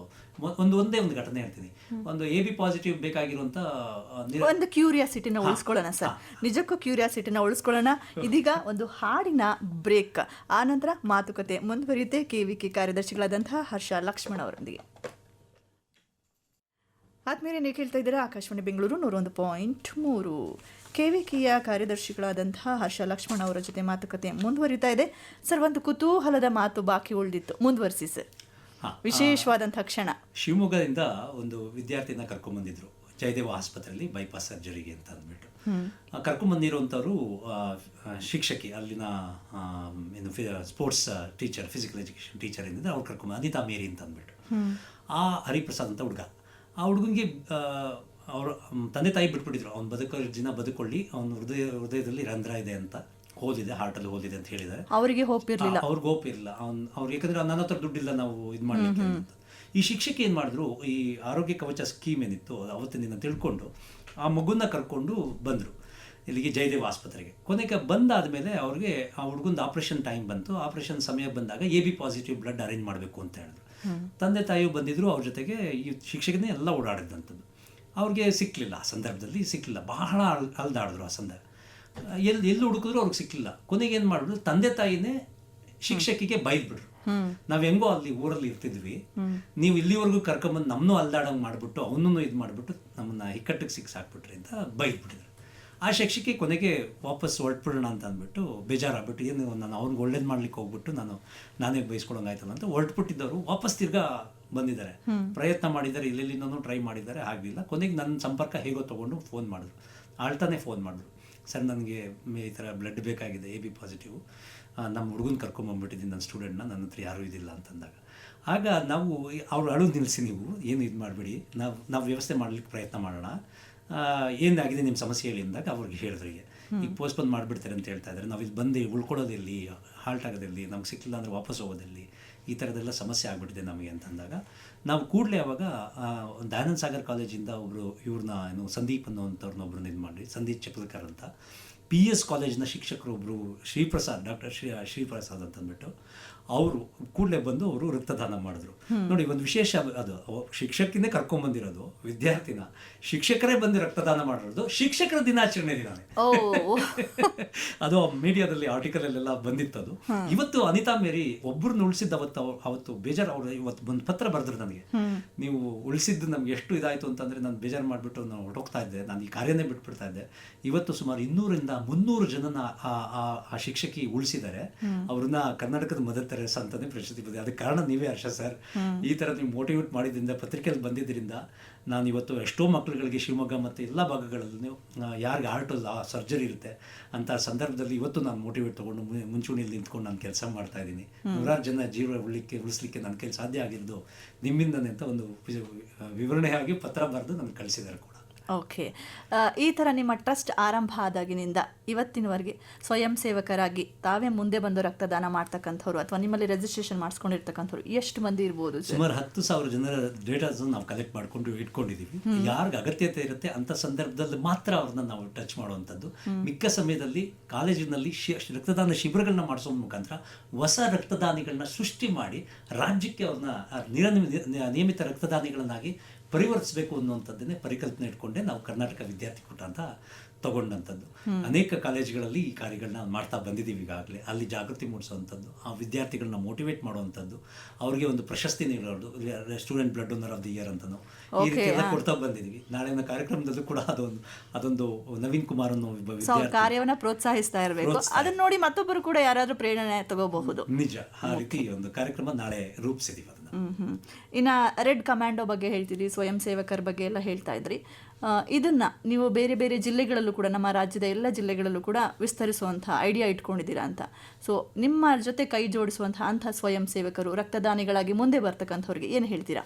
ಒಂದು ಒಂದೇ ಒಂದು ಘಟನೆ ಹೇಳ್ತೀನಿ. ಒಂದು ಎ ಬಿ ಪಾಸಿಟಿವ್ ಬೇಕಾಗಿರುವಂತ ಒಂದು ಕ್ಯೂರಿಯಾಸಿಟಿನ ಉಳಿಸ್ಕೊಳ್ಳೋಣ ಸರ್. ನಿಜಕ್ಕೂ ಕ್ಯೂರಿಯಾಸಿಟಿನ ಉಳಿಸ್ಕೊಳ್ಳೋಣ. ಇದೀಗ ಒಂದು ಹಾಡಿನ ಬ್ರೇಕ್. ಆ ನಂತರ ಮಾತುಕತೆ ಮುಂದುವರಿಯುತ್ತೆ. ಕೆ ವಿ ಕೆ ಕಾರ್ಯದರ್ಶಿಗಳಾದಂತಹ ಹರ್ಷ ಲಕ್ಷ್ಮಣ್ ಅವರೊಂದಿಗೆ. ಆದ್ಮೇಲೆ ನೀವು ಕೇಳ್ತಾ ಇದ್ದೀರಾ ಆಕಾಶವಾಣಿ ಬೆಂಗಳೂರು ನೂರೊಂದು ಪಾಯಿಂಟ್ ಮೂರು. ಕೆ ವಿ ಕೆಯ ಕಾರ್ಯದರ್ಶಿಗಳಾದಂತಹ ಹರ್ಷ ಲಕ್ಷ್ಮಣ್ ಅವರ ಜೊತೆ ಮಾತುಕತೆ ಮುಂದುವರಿತಾ ಇದೆ. ಸರ್ ಒಂದು ಕುತೂಹಲದ ಮಾತು ಬಾಕಿ ಉಳಿದಿತ್ತು. ಮುಂದುವರಿಸಿ ಸರ್. ವಿಶೇಷವಾದಂತಹ ಕ್ಷಣ. ಶಿವಮೊಗ್ಗದಿಂದ ಒಂದು ವಿದ್ಯಾರ್ಥಿನ ಕರ್ಕೊಂಡ್ಬಂದಿದ್ರು ಜಯದೇವ ಆಸ್ಪತ್ರೆಯಲ್ಲಿ ಬೈಪಾಸ್ ಸರ್ಜರಿಗೆ ಅಂತ ಅಂದ್ಬಿಟ್ಟು. ಕರ್ಕೊಂಬಂದಿರುವಂಥವ್ರು ಶಿಕ್ಷಕಿ ಅಲ್ಲಿನ ಏನು sports teacher physical education teacher ಏನಿದೆ ಅವ್ರು ಕರ್ಕೊಂಬ ಅನಿತಾ ಮೇರಿ ಅಂತ ಅಂದ್ಬಿಟ್ಟು. ಆ ಹರಿಪ್ರಸಾದ್ ಅಂತ ಹುಡುಗ. ಆ ಹುಡುಗನಿಗೆ ಅವ್ರ ತಂದೆ ತಾಯಿ ಬಿಟ್ಬಿಟ್ಟಿದ್ರು. ಅವ್ನು ಬದುಕೋ ದಿನ ಬದುಕೊಳ್ಳಿ ಅವನ ಹೃದಯ ಹೃದಯದಲ್ಲಿ ರಂಧ್ರ ಇದೆ ಅಂತ ಹೋಲಿದೆ ಹಾರ್ಟಲ್ಲಿ ಹೋಲಿದೆ ಅಂತ ಹೇಳಿದ್ದಾರೆ ಅವರಿಗೆ ಹೋಪ್ ಇರಲಿಲ್ಲ. ಅವ್ರಿಗೆ ಹೋಪ್ ಇರಲಿಲ್ಲ. ಅವ್ನು ಅವ್ರು ಯಾಕಂದ್ರೆ ನನ್ನ ಹತ್ರ ದುಡ್ಡಿಲ್ಲ ನಾವು ಇದು ಮಾಡ್ಲಿಕ್ಕೆ ಅಂತ. ಈ ಶಿಕ್ಷಕ ಏನು ಮಾಡಿದ್ರು ಈ ಆರೋಗ್ಯ ಕವಚ ಸ್ಕೀಮ್ ಏನಿತ್ತು ಅವತ್ತಿನ ತಿಳ್ಕೊಂಡು ಆ ಮಗುನ ಕರ್ಕೊಂಡು ಬಂದರು ಇಲ್ಲಿಗೆ ಜಯದೇವ್ ಆಸ್ಪತ್ರೆಗೆ. ಕೊನೆಗೆ ಬಂದಾದ್ಮೇಲೆ ಅವ್ರಿಗೆ ಆ ಹುಡುಗಂದು ಆಪರೇಷನ್ ಟೈಮ್ ಬಂತು. ಆಪರೇಷನ್ ಸಮಯ ಬಂದಾಗ A B positive blood arrange ಮಾಡಬೇಕು ಅಂತ ಹೇಳಿದ್ರು. ತಂದೆ ತಾಯಿಯು ಬಂದಿದ್ರು ಅವ್ರ ಜೊತೆಗೆ ಈ ಶಿಕ್ಷಕನೇ ಎಲ್ಲ ಓಡಾಡಿದಂಥದ್ದು ಅವ್ರಿಗೆ ಸಿಕ್ಕಲಿಲ್ಲ ಆ ಸಂದರ್ಭದಲ್ಲಿ ಸಿಕ್ಕಲಿಲ್ಲ ಬಹಳ ಅಲ್ ಅಲ್ದಾಡಿದ್ರು ಆ ಸಂದರ್ಭ. ಎಲ್ಲಿ ಎಲ್ಲಿ ಹುಡುಕಿದ್ರು ಅವ್ರಿಗೆ ಸಿಕ್ಕಲಿಲ್ಲ ಕೊನೆಗೆ ಏನು ಮಾಡಿದ್ರು? ತಂದೆ ತಾಯಿನೇ ಶಿಕ್ಷಕಿಗೆ ಬೈದ್ಬಿಟ್ರು. ನಾವು ಹೆಂಗೋ ಅಲ್ಲಿ ಊರಲ್ಲಿ ಇರ್ತಿದ್ವಿ. ನೀವು ಇಲ್ಲಿವರೆಗೂ ಕರ್ಕೊಂಬಂದು ನಮ್ಮನ್ನು ಅಲ್ದಾಡೋಂಗೆ ಮಾಡಿಬಿಟ್ಟು ಅವನನ್ನು ಇದು ಮಾಡಿಬಿಟ್ಟು ನಮ್ಮನ್ನ ಇಕ್ಕಟ್ಟಿಗೆ ಸಿಕ್ಸಾಕ್ಬಿಟ್ರಿ ಅಂತ ಬೈದ್ಬಿಟ್ಟಿದ್ರು. ಆ ಶಿಕ್ಷಕಿ ಕೊನೆಗೆ ವಾಪಸ್ ಹೊರಟ್ಬಿಡೋಣ ಅಂತ ಅಂದ್ಬಿಟ್ಟು ಬೇಜಾರಾಗ್ಬಿಟ್ಟು ಏನು ನಾನು ಅವ್ನಿಗೆ ಒಳ್ಳೇದು ಮಾಡ್ಲಿಕ್ಕೆ ಹೋಗ್ಬಿಟ್ಟು ನಾನು ನಾನೇ ಬೈಸ್ಕೊಳಂಗಾಯ್ತಲ್ಲ ಅಂತ ಹೊರಟ್ಬಿಟ್ಟಿದ್ದವರು. ವಾಪಸ್ ತಿರ್ಗಾ ಬಂದಿದ್ದಾರೆ. ಪ್ರಯತ್ನ ಮಾಡಿದ್ದಾರೆ ಇಲ್ಲೆಲ್ಲಿಂದನೂ ಟ್ರೈ ಮಾಡಿದ್ದಾರೆ ಆಗಲಿಲ್ಲ. ಕೊನೆಗೆ ನನ್ನ ಸಂಪರ್ಕ ಹೇಗೋ ತೊಗೊಂಡು ಫೋನ್ ಮಾಡಿದ್ರು. ಆಳ್ತಾನೆ ಫೋನ್ ಮಾಡಿದ್ರು. ಸರ್ ನನಗೆ ಈ ಥರ ಬ್ಲಡ್ ಬೇಕಾಗಿದೆ ಎ ಬಿ ಪಾಸಿಟಿವ್ ನಮ್ಮ ಹುಡುಗನ ಕರ್ಕೊಂಬಂದ್ಬಿಟ್ಟಿದ್ದೀನಿ ನನ್ನ ಸ್ಟೂಡೆಂಟ್ನ ನನ್ನ ಹತ್ರ ಯಾರೂ ಇದಿಲ್ಲ ಅಂತಂದಾಗ. ಆಗ ನಾವು ಅವ್ರು ಅಳು ನಿಲ್ಲಿಸಿ ನೀವು ಏನು ಇದು ಮಾಡಬೇಡಿ ನಾವು ನಾವು ವ್ಯವಸ್ಥೆ ಮಾಡಲಿಕ್ಕೆ ಪ್ರಯತ್ನ ಮಾಡೋಣ. ಏನಾಗಿದೆ ನಿಮ್ಮ ಸಮಸ್ಯೆ ಹೇಳಿ ಅಂದಾಗ ಅವ್ರಿಗೆ ಹೇಳಿದ್ರಿಗೆ ಈಗ ಪೋಸ್ಟ್ಪೋನ್ ಮಾಡಿಬಿಡ್ತಾರೆ ಅಂತ ಹೇಳ್ತಾ ಇದ್ದಾರೆ. ನಾವು ಇಲ್ಲಿ ಬಂದು ಉಳ್ಕೊಳ್ಳೋದೆಲ್ಲಿ ಹಾಲ್ಟ್ ಆಗೋದಿಲ್ಲ ನಮ್ಗೆ ಸಿಕ್ಕಿಲ್ಲ ಅಂದರೆ ವಾಪಸ್ ಹೋಗೋದೆಲ್ಲಿ ಈ ಥರದೆಲ್ಲ ಸಮಸ್ಯೆ ಆಗ್ಬಿಟ್ಟಿದೆ ನಮಗೆ ಅಂತಂದಾಗ, ನಾವು ಕೂಡಲೇ ಅವಾಗ ದಯಾನಂದ ಸಾಗರ್ ಕಾಲೇಜಿಂದ ಒಬ್ಬರು ಇವ್ರನ್ನ ಏನು ಸಂದೀಪ್ ಅನ್ನೋವಂಥವ್ರನ್ನ ಒಬ್ರನ್ನ ಇದು ಮಾಡಿ ಸಂದೀಪ್ ಚಪಲ್ಕರ್ ಅಂತ. ಪಿ ಎಸ್ ಕಾಲೇಜ್ನ ಶಿಕ್ಷಕರು ಒಬ್ಬರು ಶ್ರೀಪ್ರಸಾದ್ ಡಾಕ್ಟರ್ ಶ್ರೀ ಶ್ರೀಪ್ರಸಾದ್ ಅಂತ ಅಂದ್ಬಿಟ್ಟು ಅವರು ಕೂಡಲೇ ಬಂದು ಅವರು ರಕ್ತದಾನ ಮಾಡಿದ್ರು. ನೋಡಿ ಒಂದು ವಿಶೇಷ ಅದು ಶಿಕ್ಷಕಿನೇ ಕರ್ಕೊಂಡ್ಬಂದಿರೋದು ವಿದ್ಯಾರ್ಥಿನ. ಶಿಕ್ಷಕರೇ ಬಂದು ರಕ್ತದಾನ ಮಾಡಿರೋದು ಶಿಕ್ಷಕರ ದಿನಾಚರಣೆ ದಿನಾನೇ. ಓ. ಅದು ಮೀಡಿಯಾದಲ್ಲಿ ಆರ್ಟಿಕಲ್ ಅಲ್ಲೆಲ್ಲ ಅದು ಇವತ್ತು ಅನಿತಾ ಮೇರಿ ಒಬ್ಬರನ್ನ ಉಳಿಸಿದ್ದ ಅವತ್ತು ಅವತ್ತು ಬೇಜಾರು ಅವರು ಇವತ್ತು ಒಂದು ಪತ್ರ ಬರೆದ್ರು ನನಗೆ. ನೀವು ಉಳಿಸಿದ್ದು ನಮ್ಗೆ ಎಷ್ಟು ಇದಾಯ್ತು ಅಂತಂದ್ರೆ ನಾನು ಬೇಜಾರು ಮಾಡಿಬಿಟ್ಟು ನಾನು ಹೊರಟೋಗ್ತಾ ಇದ್ದೆ. ನಾನು ಈ ಕಾರ್ಯನೇ ಬಿಟ್ಬಿಡ್ತಾ ಇದ್ದೆ. ಇವತ್ತು ಸುಮಾರು ಇನ್ನೂರಿಂದ ಮುನ್ನೂರು ಜನನ ಆ ಆ- ಆ ಶಿಕ್ಷಕಿ ಉಳಿಸಿದ್ದಾರೆ. ಅವ್ರನ್ನ ಕರ್ನಾಟಕದ ಮದರ್ ತೆರೇಸಾ ಅಂತಾನೆ ಪ್ರಶಸ್ತಿ ಬಂದಿದೆ ಅದಕ್ಕೆ ಕಾರಣ ನೀವೇ ಹರ್ಷ ಸರ್. ಈ ತರ ನೀವು ಮೋಟಿವೇಟ್ ಮಾಡಿದ್ರಿಂದ ಪತ್ರಿಕೆಯಲ್ಲಿ ಬಂದಿದ್ದರಿಂದ ನಾನು ಇವತ್ತು ಎಷ್ಟೋ ಮಕ್ಕಳುಗಳಿಗೆ ಶಿವಮೊಗ್ಗ ಮತ್ತು ಎಲ್ಲ ಭಾಗಗಳಲ್ಲೂ ಯಾರಿಗೆ ಹಾರ್ಟ್ ಸರ್ಜರಿ ಇರುತ್ತೆ ಅಂತ ಸಂದರ್ಭದಲ್ಲಿ ಇವತ್ತು ನಾನು ಮೋಟಿವೇಟ್ ತಗೊಂಡು ಮುಂಚೂಣಿಯಲ್ಲಿ ನಿಂತ್ಕೊಂಡು ನಾನು ಕೆಲಸ ಮಾಡ್ತಾ ಇದ್ದೀನಿ. ನೂರಾರು ಜನ ಜೀವ ಉಳಿಕೆ ಉಳಿಸ್ಲಿಕ್ಕೆ ನನ್ನ ಕೈಲಿ ಸಾಧ್ಯ ಆಗಿರೋದು ನಿಮ್ಮಿಂದನೇ ಅಂತ ಒಂದು ವಿವರಣೆ ವಿವರಣೆಯಾಗಿ ಪತ್ರ ಬರೆದು ನನಗೆ ಕಳಿಸಿದ್ದಾರೆ ಕೂಡ. ಓಕೆ ಈ ಥರ ನಿಮ್ಮ ಟ್ರಸ್ಟ್ ಆರಂಭ ಆದಾಗಿನಿಂದ ಇವತ್ತಿನವರೆಗೆ ಸ್ವಯಂ ಸೇವಕರಾಗಿ ತಾವೇ ಮುಂದೆ ಬಂದು ರಕ್ತದಾನ ಮಾಡ್ತಕ್ಕಂಥವ್ರು ಅಥವಾ ನಿಮ್ಮಲ್ಲಿ ರಿಜಿಸ್ಟ್ರೇಷನ್ ಮಾಡಿಸ್ಕೊಂಡಿರ್ತಕ್ಕಂಥವ್ರು ಎಷ್ಟು ಮಂದಿ ಇರ್ಬೋದು ಸುಮಾರು ಹತ್ತು ಸಾವಿರ ಜನರ ಡೇಟಾಸ್ ನಾವು ಕಲೆಕ್ಟ್ ಮಾಡಿಕೊಂಡು ಇಟ್ಕೊಂಡಿದ್ದೀವಿ ಯಾರಿಗೆ ಅಗತ್ಯತೆ ಇರುತ್ತೆ ಅಂತ ಸಂದರ್ಭದಲ್ಲಿ ಮಾತ್ರ ಅವ್ರನ್ನ ನಾವು ಟಚ್ ಮಾಡುವಂಥದ್ದು. ಮಿಕ್ಕ ಸಮಯದಲ್ಲಿ ಕಾಲೇಜಿನಲ್ಲಿ ರಕ್ತದಾನ ಶಿಬಿರಗಳನ್ನ ಮಾಡಿಸೋ ಮುಖಾಂತರ ಹೊಸ ರಕ್ತದಾನಿಗಳನ್ನ ಸೃಷ್ಟಿ ಮಾಡಿ ರಾಜ್ಯಕ್ಕೆ ಅವ್ರನ್ನ ನಿಯಮಿತ ರಕ್ತದಾನಿಗಳನ್ನಾಗಿ ಪರಿವರ್ತಿಸಬೇಕು ಅನ್ನುವಂಥದ್ದನ್ನೇ ಪರಿಕಲ್ಪನೆ ಇಟ್ಕೊಂಡೆ ನಾವು ಕರ್ನಾಟಕ ವಿದ್ಯಾರ್ಥಿ ಕೂಟ ಅಂತ ತಗೊಂಡಂಥದ್ದು. ಅನೇಕ ಕಾಲೇಜುಗಳಲ್ಲಿ ಈ ಕಾರ್ಯಗಳನ್ನ ಮಾಡ್ತಾ ಬಂದಿದ್ದೀವಿ ಈಗಾಗಲೇ. ಅಲ್ಲಿ ಜಾಗೃತಿ ಮೂಡಿಸುವಂಥದ್ದು ಆ ವಿದ್ಯಾರ್ಥಿಗಳನ್ನ ಮೋಟಿವೇಟ್ ಮಾಡುವಂಥದ್ದು ಅವ್ರಿಗೆ ಒಂದು ಪ್ರಶಸ್ತಿ ನೀಡೋದು student blood donor of the year ಅಂತನೋ ಈ ರೀತಿ ಎಲ್ಲ ಕೊಡ್ತಾ ಬಂದಿದ್ದೀವಿ. ನಾಳಿನ ಕಾರ್ಯಕ್ರಮದಲ್ಲೂ ಕೂಡ ಅದೊಂದು ಅದೊಂದು ನವೀನ್ ಕುಮಾರ್ ಅನ್ನೋ ಕಾರ್ಯವನ್ನ ಪ್ರೋತ್ಸಾಹಿಸ್ತಾ ಇರಬೇಕು. ಅದನ್ನ ನೋಡಿ ಮತ್ತೊಬ್ಬರು ಕೂಡ ಯಾರಾದರೂ ಪ್ರೇರಣೆ ತಗೋಬಹುದು. ನಿಜ. ಆ ರೀತಿ ಒಂದು ಕಾರ್ಯಕ್ರಮ ನಾಳೆ ರೂಪಿಸಿದೀವಿ. ಅದನ್ನ ಹ್ಮ್ ಹ್ಮ್ ಇನ್ನ ರೆಡ್ ಕಮಾಂಡೋ ಬಗ್ಗೆ ಹೇಳ್ತಿದ್ರಿ ಸ್ವಯಂ ಸೇವಕರ ಬಗ್ಗೆ ಎಲ್ಲ ಹೇಳ್ತಾ ಇದ್ರಿ. ಇದನ್ನ ನೀವು ಬೇರೆ ಬೇರೆ ಜಿಲ್ಲೆಗಳಲ್ಲೂ ಕೂಡ ನಮ್ಮ ರಾಜ್ಯದ ಎಲ್ಲ ಜಿಲ್ಲೆಗಳಲ್ಲೂ ಕೂಡ ವಿಸ್ತರಿಸುವಂಥ ಐಡಿಯಾ ಇಟ್ಕೊಂಡಿದ್ದೀರಾ ಅಂತ. ಸೊ ನಿಮ್ಮ ಜೊತೆ ಕೈ ಜೋಡಿಸುವಂತಹ ಅಂಥ ಸ್ವಯಂ ಸೇವಕರು ರಕ್ತದಾನಿಗಳಾಗಿ ಮುಂದೆ ಬರ್ತಕ್ಕಂಥವ್ರಿಗೆ ಏನು ಹೇಳ್ತೀರಾ?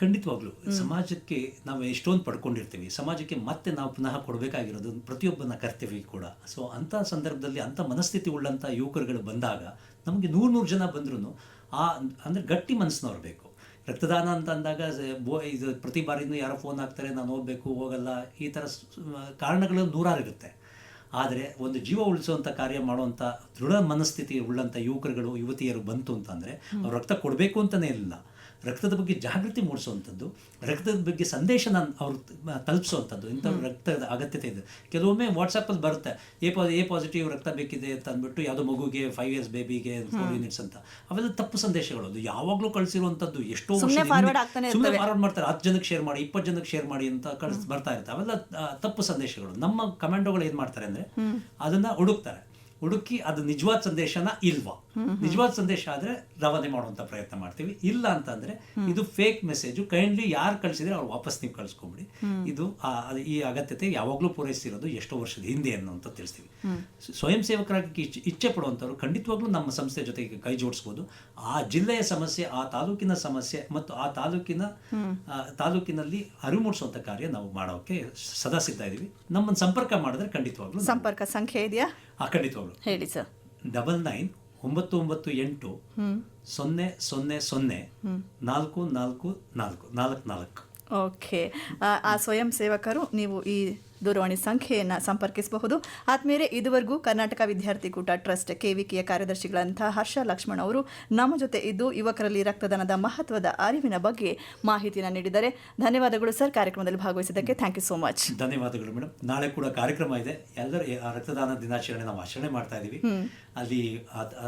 ಖಂಡಿತವಾಗ್ಲು. ಸಮಾಜಕ್ಕೆ ನಾವು ಎಷ್ಟೊಂದು ಪಡ್ಕೊಂಡಿರ್ತೀವಿ. ಸಮಾಜಕ್ಕೆ ಮತ್ತೆ ನಾವು ಪುನಃ ಕೊಡಬೇಕಾಗಿರೋದು ಪ್ರತಿಯೊಬ್ಬನ ಕರ್ತವ್ಯ ಕೂಡ. ಸೊ ಅಂಥ ಸಂದರ್ಭದಲ್ಲಿ ಅಂಥ ಮನಸ್ಥಿತಿ ಉಳ್ಳಂಥ ಯುವಕರುಗಳು ಬಂದಾಗ ನಮಗೆ ನೂರು ನೂರು ಜನ ಬಂದ್ರೂ ಆ ಅಂದರೆ ಗಟ್ಟಿ ಮನಸ್ಸಿನವ್ರು ಬೇಕು. ರಕ್ತದಾನ ಅಂತ ಅಂದಾಗ ಬೋ ಇದು ಪ್ರತಿ ಬಾರಿನೂ ಯಾರೋ ಫೋನ್ ಹಾಕ್ತಾರೆ ನಾನು ಹೋಗಬೇಕು ಹೋಗಲ್ಲ ಈ ಥರ ಕಾರಣಗಳು ನೂರಾರು ಇರುತ್ತೆ. ಆದರೆ ಒಂದು ಜೀವ ಉಳಿಸುವಂಥ ಕಾರ್ಯ ಮಾಡುವಂಥ ದೃಢ ಮನಸ್ಥಿತಿ ಉಳ್ಳಂಥ ಯುವಕರುಗಳು ಯುವತಿಯರು ಬಂತು ಅಂತಂದರೆ ಅವ್ರು ರಕ್ತ ಕೊಡಬೇಕು ಅಂತಲೇ ಇಲ್ಲ. ರಕ್ತದ ಬಗ್ಗೆ ಜಾಗೃತಿ ಮೂಡಿಸುವಂಥದ್ದು ರಕ್ತದ ಬಗ್ಗೆ ಸಂದೇಶ ನಾನು ಅವ್ರು ತಲುಪಿಸುವಂಥದ್ದು ಇಂಥವ್ರು ರಕ್ತದ ಅಗತ್ಯತೆ ಇದೆ. ಕೆಲವೊಮ್ಮೆ ವಾಟ್ಸಪ್ಪಲ್ಲಿ ಬರುತ್ತೆ ಎ ಪಾ ಎ ಪಾಸಿಟಿವ್ ರಕ್ತ ಬೇಕಿದೆ ಅಂತ ಅಂದ್ಬಿಟ್ಟು ಯಾವುದೋ ಮಗುಗೆ ಫೈವ್ ಇಯರ್ಸ್ ಬೇಬಿಗೆ ಫೋರ್ ಯೂನಿಟ್ಸ್ ಅಂತ. ಅವೆಲ್ಲ ತಪ್ಪು ಸಂದೇಶಗಳು ಅದು ಯಾವಾಗಲೂ ಕಳಿಸಿರುವಂಥದ್ದು ಎಷ್ಟೋ ಸುಮ್ಮನೆ ಫಾರ್ವರ್ಡ್ ಮಾಡ್ತಾರೆ. ಹತ್ತು ಜನಕ್ಕೆ ಶೇರ್ ಮಾಡಿ ಇಪ್ಪತ್ತು ಜನಕ್ಕೆ ಶೇರ್ ಮಾಡಿ ಅಂತ ಕಳಿಸ್ ಬರ್ತಾ ಇರುತ್ತೆ. ಅವೆಲ್ಲ ತಪ್ಪು ಸಂದೇಶಗಳು. ನಮ್ಮ ಕಮಾಂಡೋಗಳು ಏನು ಮಾಡ್ತಾರೆ ಅಂದರೆ ಅದನ್ನ ಹುಡುಕ್ತಾರೆ. ಹುಡುಕಿ ಅದು ನಿಜವಾದ ಸಂದೇಶನ ಇಲ್ವಾ? ನಿಜವಾದ ಸಂದೇಶ ಆದ್ರೆ ರವಾನೆ ಮಾಡುವಂತ ಪ್ರಯತ್ನ ಮಾಡ್ತೀವಿ. ಇಲ್ಲ ಅಂತಂದ್ರೆ ಇದು ಫೇಕ್ ಮೆಸೇಜು ಕೈಂಡ್ಲಿ ಯಾರು ಕಳಿಸಿದ್ರೆ ಅವ್ರು ವಾಪಸ್ ನೀವು ಕಳಿಸ್ಕೊಂಬಿಡಿ. ಇದು ಈ ಅಗತ್ಯತೆ ಯಾವಾಗಲೂ ಪೂರೈಸಿರೋದು ಎಷ್ಟೋ ವರ್ಷದ ಹಿಂದೆ ಅನ್ನುವಂತ ತಿಳಿಸ್ತೀವಿ. ಸ್ವಯಂ ಸೇವಕರಾಗಿ ಇಚ್ಛೆ- ಇಚ್ಛೆ ಪಡುವಂಥವ್ರು ಖಂಡಿತವಾಗ್ಲೂ ನಮ್ಮ ಸಂಸ್ಥೆ ಜೊತೆಗೆ ಕೈ ಜೋಡಿಸ್ಬೋದು. ಆ ಜಿಲ್ಲೆಯ ಸಮಸ್ಯೆ ಆ ತಾಲೂಕಿನ ಸಮಸ್ಯೆ ಮತ್ತು ಆ ತಾಲೂಕಿನ ತಾಲೂಕಿನಲ್ಲಿ ಅರಿವು ಮೂಡಿಸುವಂತ ಕಾರ್ಯ ನಾವು ಮಾಡೋಕೆ ಸದಾ ಸಿದ್ಧ ಇದ್ದೀವಿ ನಮ್ಮನ್ನು ಸಂಪರ್ಕ ಮಾಡಿದ್ರೆ ಖಂಡಿತವಾಗ್ಲು ಸಂಪರ್ಕ ಸಂಖ್ಯೆ ಇದೆಯಾ? ಆ ಖಂಡಿತವಾಗ್ಲು. ಹೇಳಿ ಸರ್. ಡಬಲ್ ನೈನ್ ಒಂಬತ್ತು ಒಂಬತ್ತು ಎಂಟು ಸೊನ್ನೆ ಸೊನ್ನೆ ಸೊನ್ನೆ ನಾಲ್ಕು ನಾಲ್ಕು ನಾಲ್ಕು ನಾಲ್ಕು ನಾಲ್ಕು. ಓಕೆ. ಆ ಸ್ವಯಂ ಸೇವಕರು ನೀವು ಈ ದೂರವಾಣಿ ಸಂಖ್ಯೆಯನ್ನು ಸಂಪರ್ಕಿಸಬಹುದು. ಆದ್ಮೇಲೆ ಇದುವರೆಗೂ ಕರ್ನಾಟಕ ವಿದ್ಯಾರ್ಥಿ ಕೂಟ ಟ್ರಸ್ಟ್ ಕೆವಿಕೆಯ ಕಾರ್ಯದರ್ಶಿಗಳಂತಹ ಹರ್ಷ ಲಕ್ಷ್ಮಣ್ ಅವರು ನಮ್ಮ ಜೊತೆ ಇದ್ದು ಯುವಕರಲ್ಲಿ ರಕ್ತದಾನದ ಮಹತ್ವದ ಅರಿವಿನ ಬಗ್ಗೆ ಮಾಹಿತಿಯನ್ನು ನೀಡಿದ್ದಾರೆ. ಧನ್ಯವಾದಗಳು ಸರ್. ಕಾರ್ಯಕ್ರಮದಲ್ಲಿ ಭಾಗವಹಿಸಿದ್ದಕ್ಕೆ ಥ್ಯಾಂಕ್ ಯು ಸೋ ಮಚ್ ಧನ್ಯವಾದಗಳು ಮೇಡಮ್ ನಾಳೆ ಕೂಡ ಕಾರ್ಯಕ್ರಮ ಇದೆ. ಎಲ್ಲರೂ ರಕ್ತದಾನ ದಿನಾಚರಣೆ ನಾವು ಆಚರಣೆ ಮಾಡ್ತಾ ಇದೀವಿ. ಅಲ್ಲಿ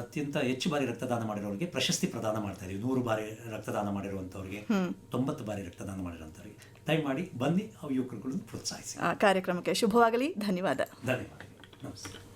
ಅತ್ಯಂತ ಹೆಚ್ಚು ಬಾರಿ ರಕ್ತದಾನ ಮಾಡಿರೋರಿಗೆ ಪ್ರಶಸ್ತಿ ಪ್ರದಾನ ಮಾಡ್ತಾ ಇದೀವಿ. ನೂರು ಬಾರಿ ರಕ್ತದಾನ ಮಾಡಿರುವಂಥವ್ರಿಗೆ ತೊಂಬತ್ತು ಬಾರಿ ರಕ್ತದಾನ ಮಾಡಿರೋಂಥವ್ರಿಗೆ ದಯಮಾಡಿ ಬನ್ನಿ ಅವು ಯುವಕರುಗಳನ್ನು ಪ್ರೋತ್ಸಾಹಿಸಿ. ಆ ಕಾರ್ಯಕ್ರಮಕ್ಕೆ ಶುಭವಾಗಲಿ ಧನ್ಯವಾದ. ಧನ್ಯವಾದಗಳು. ನಮಸ್ತೆ.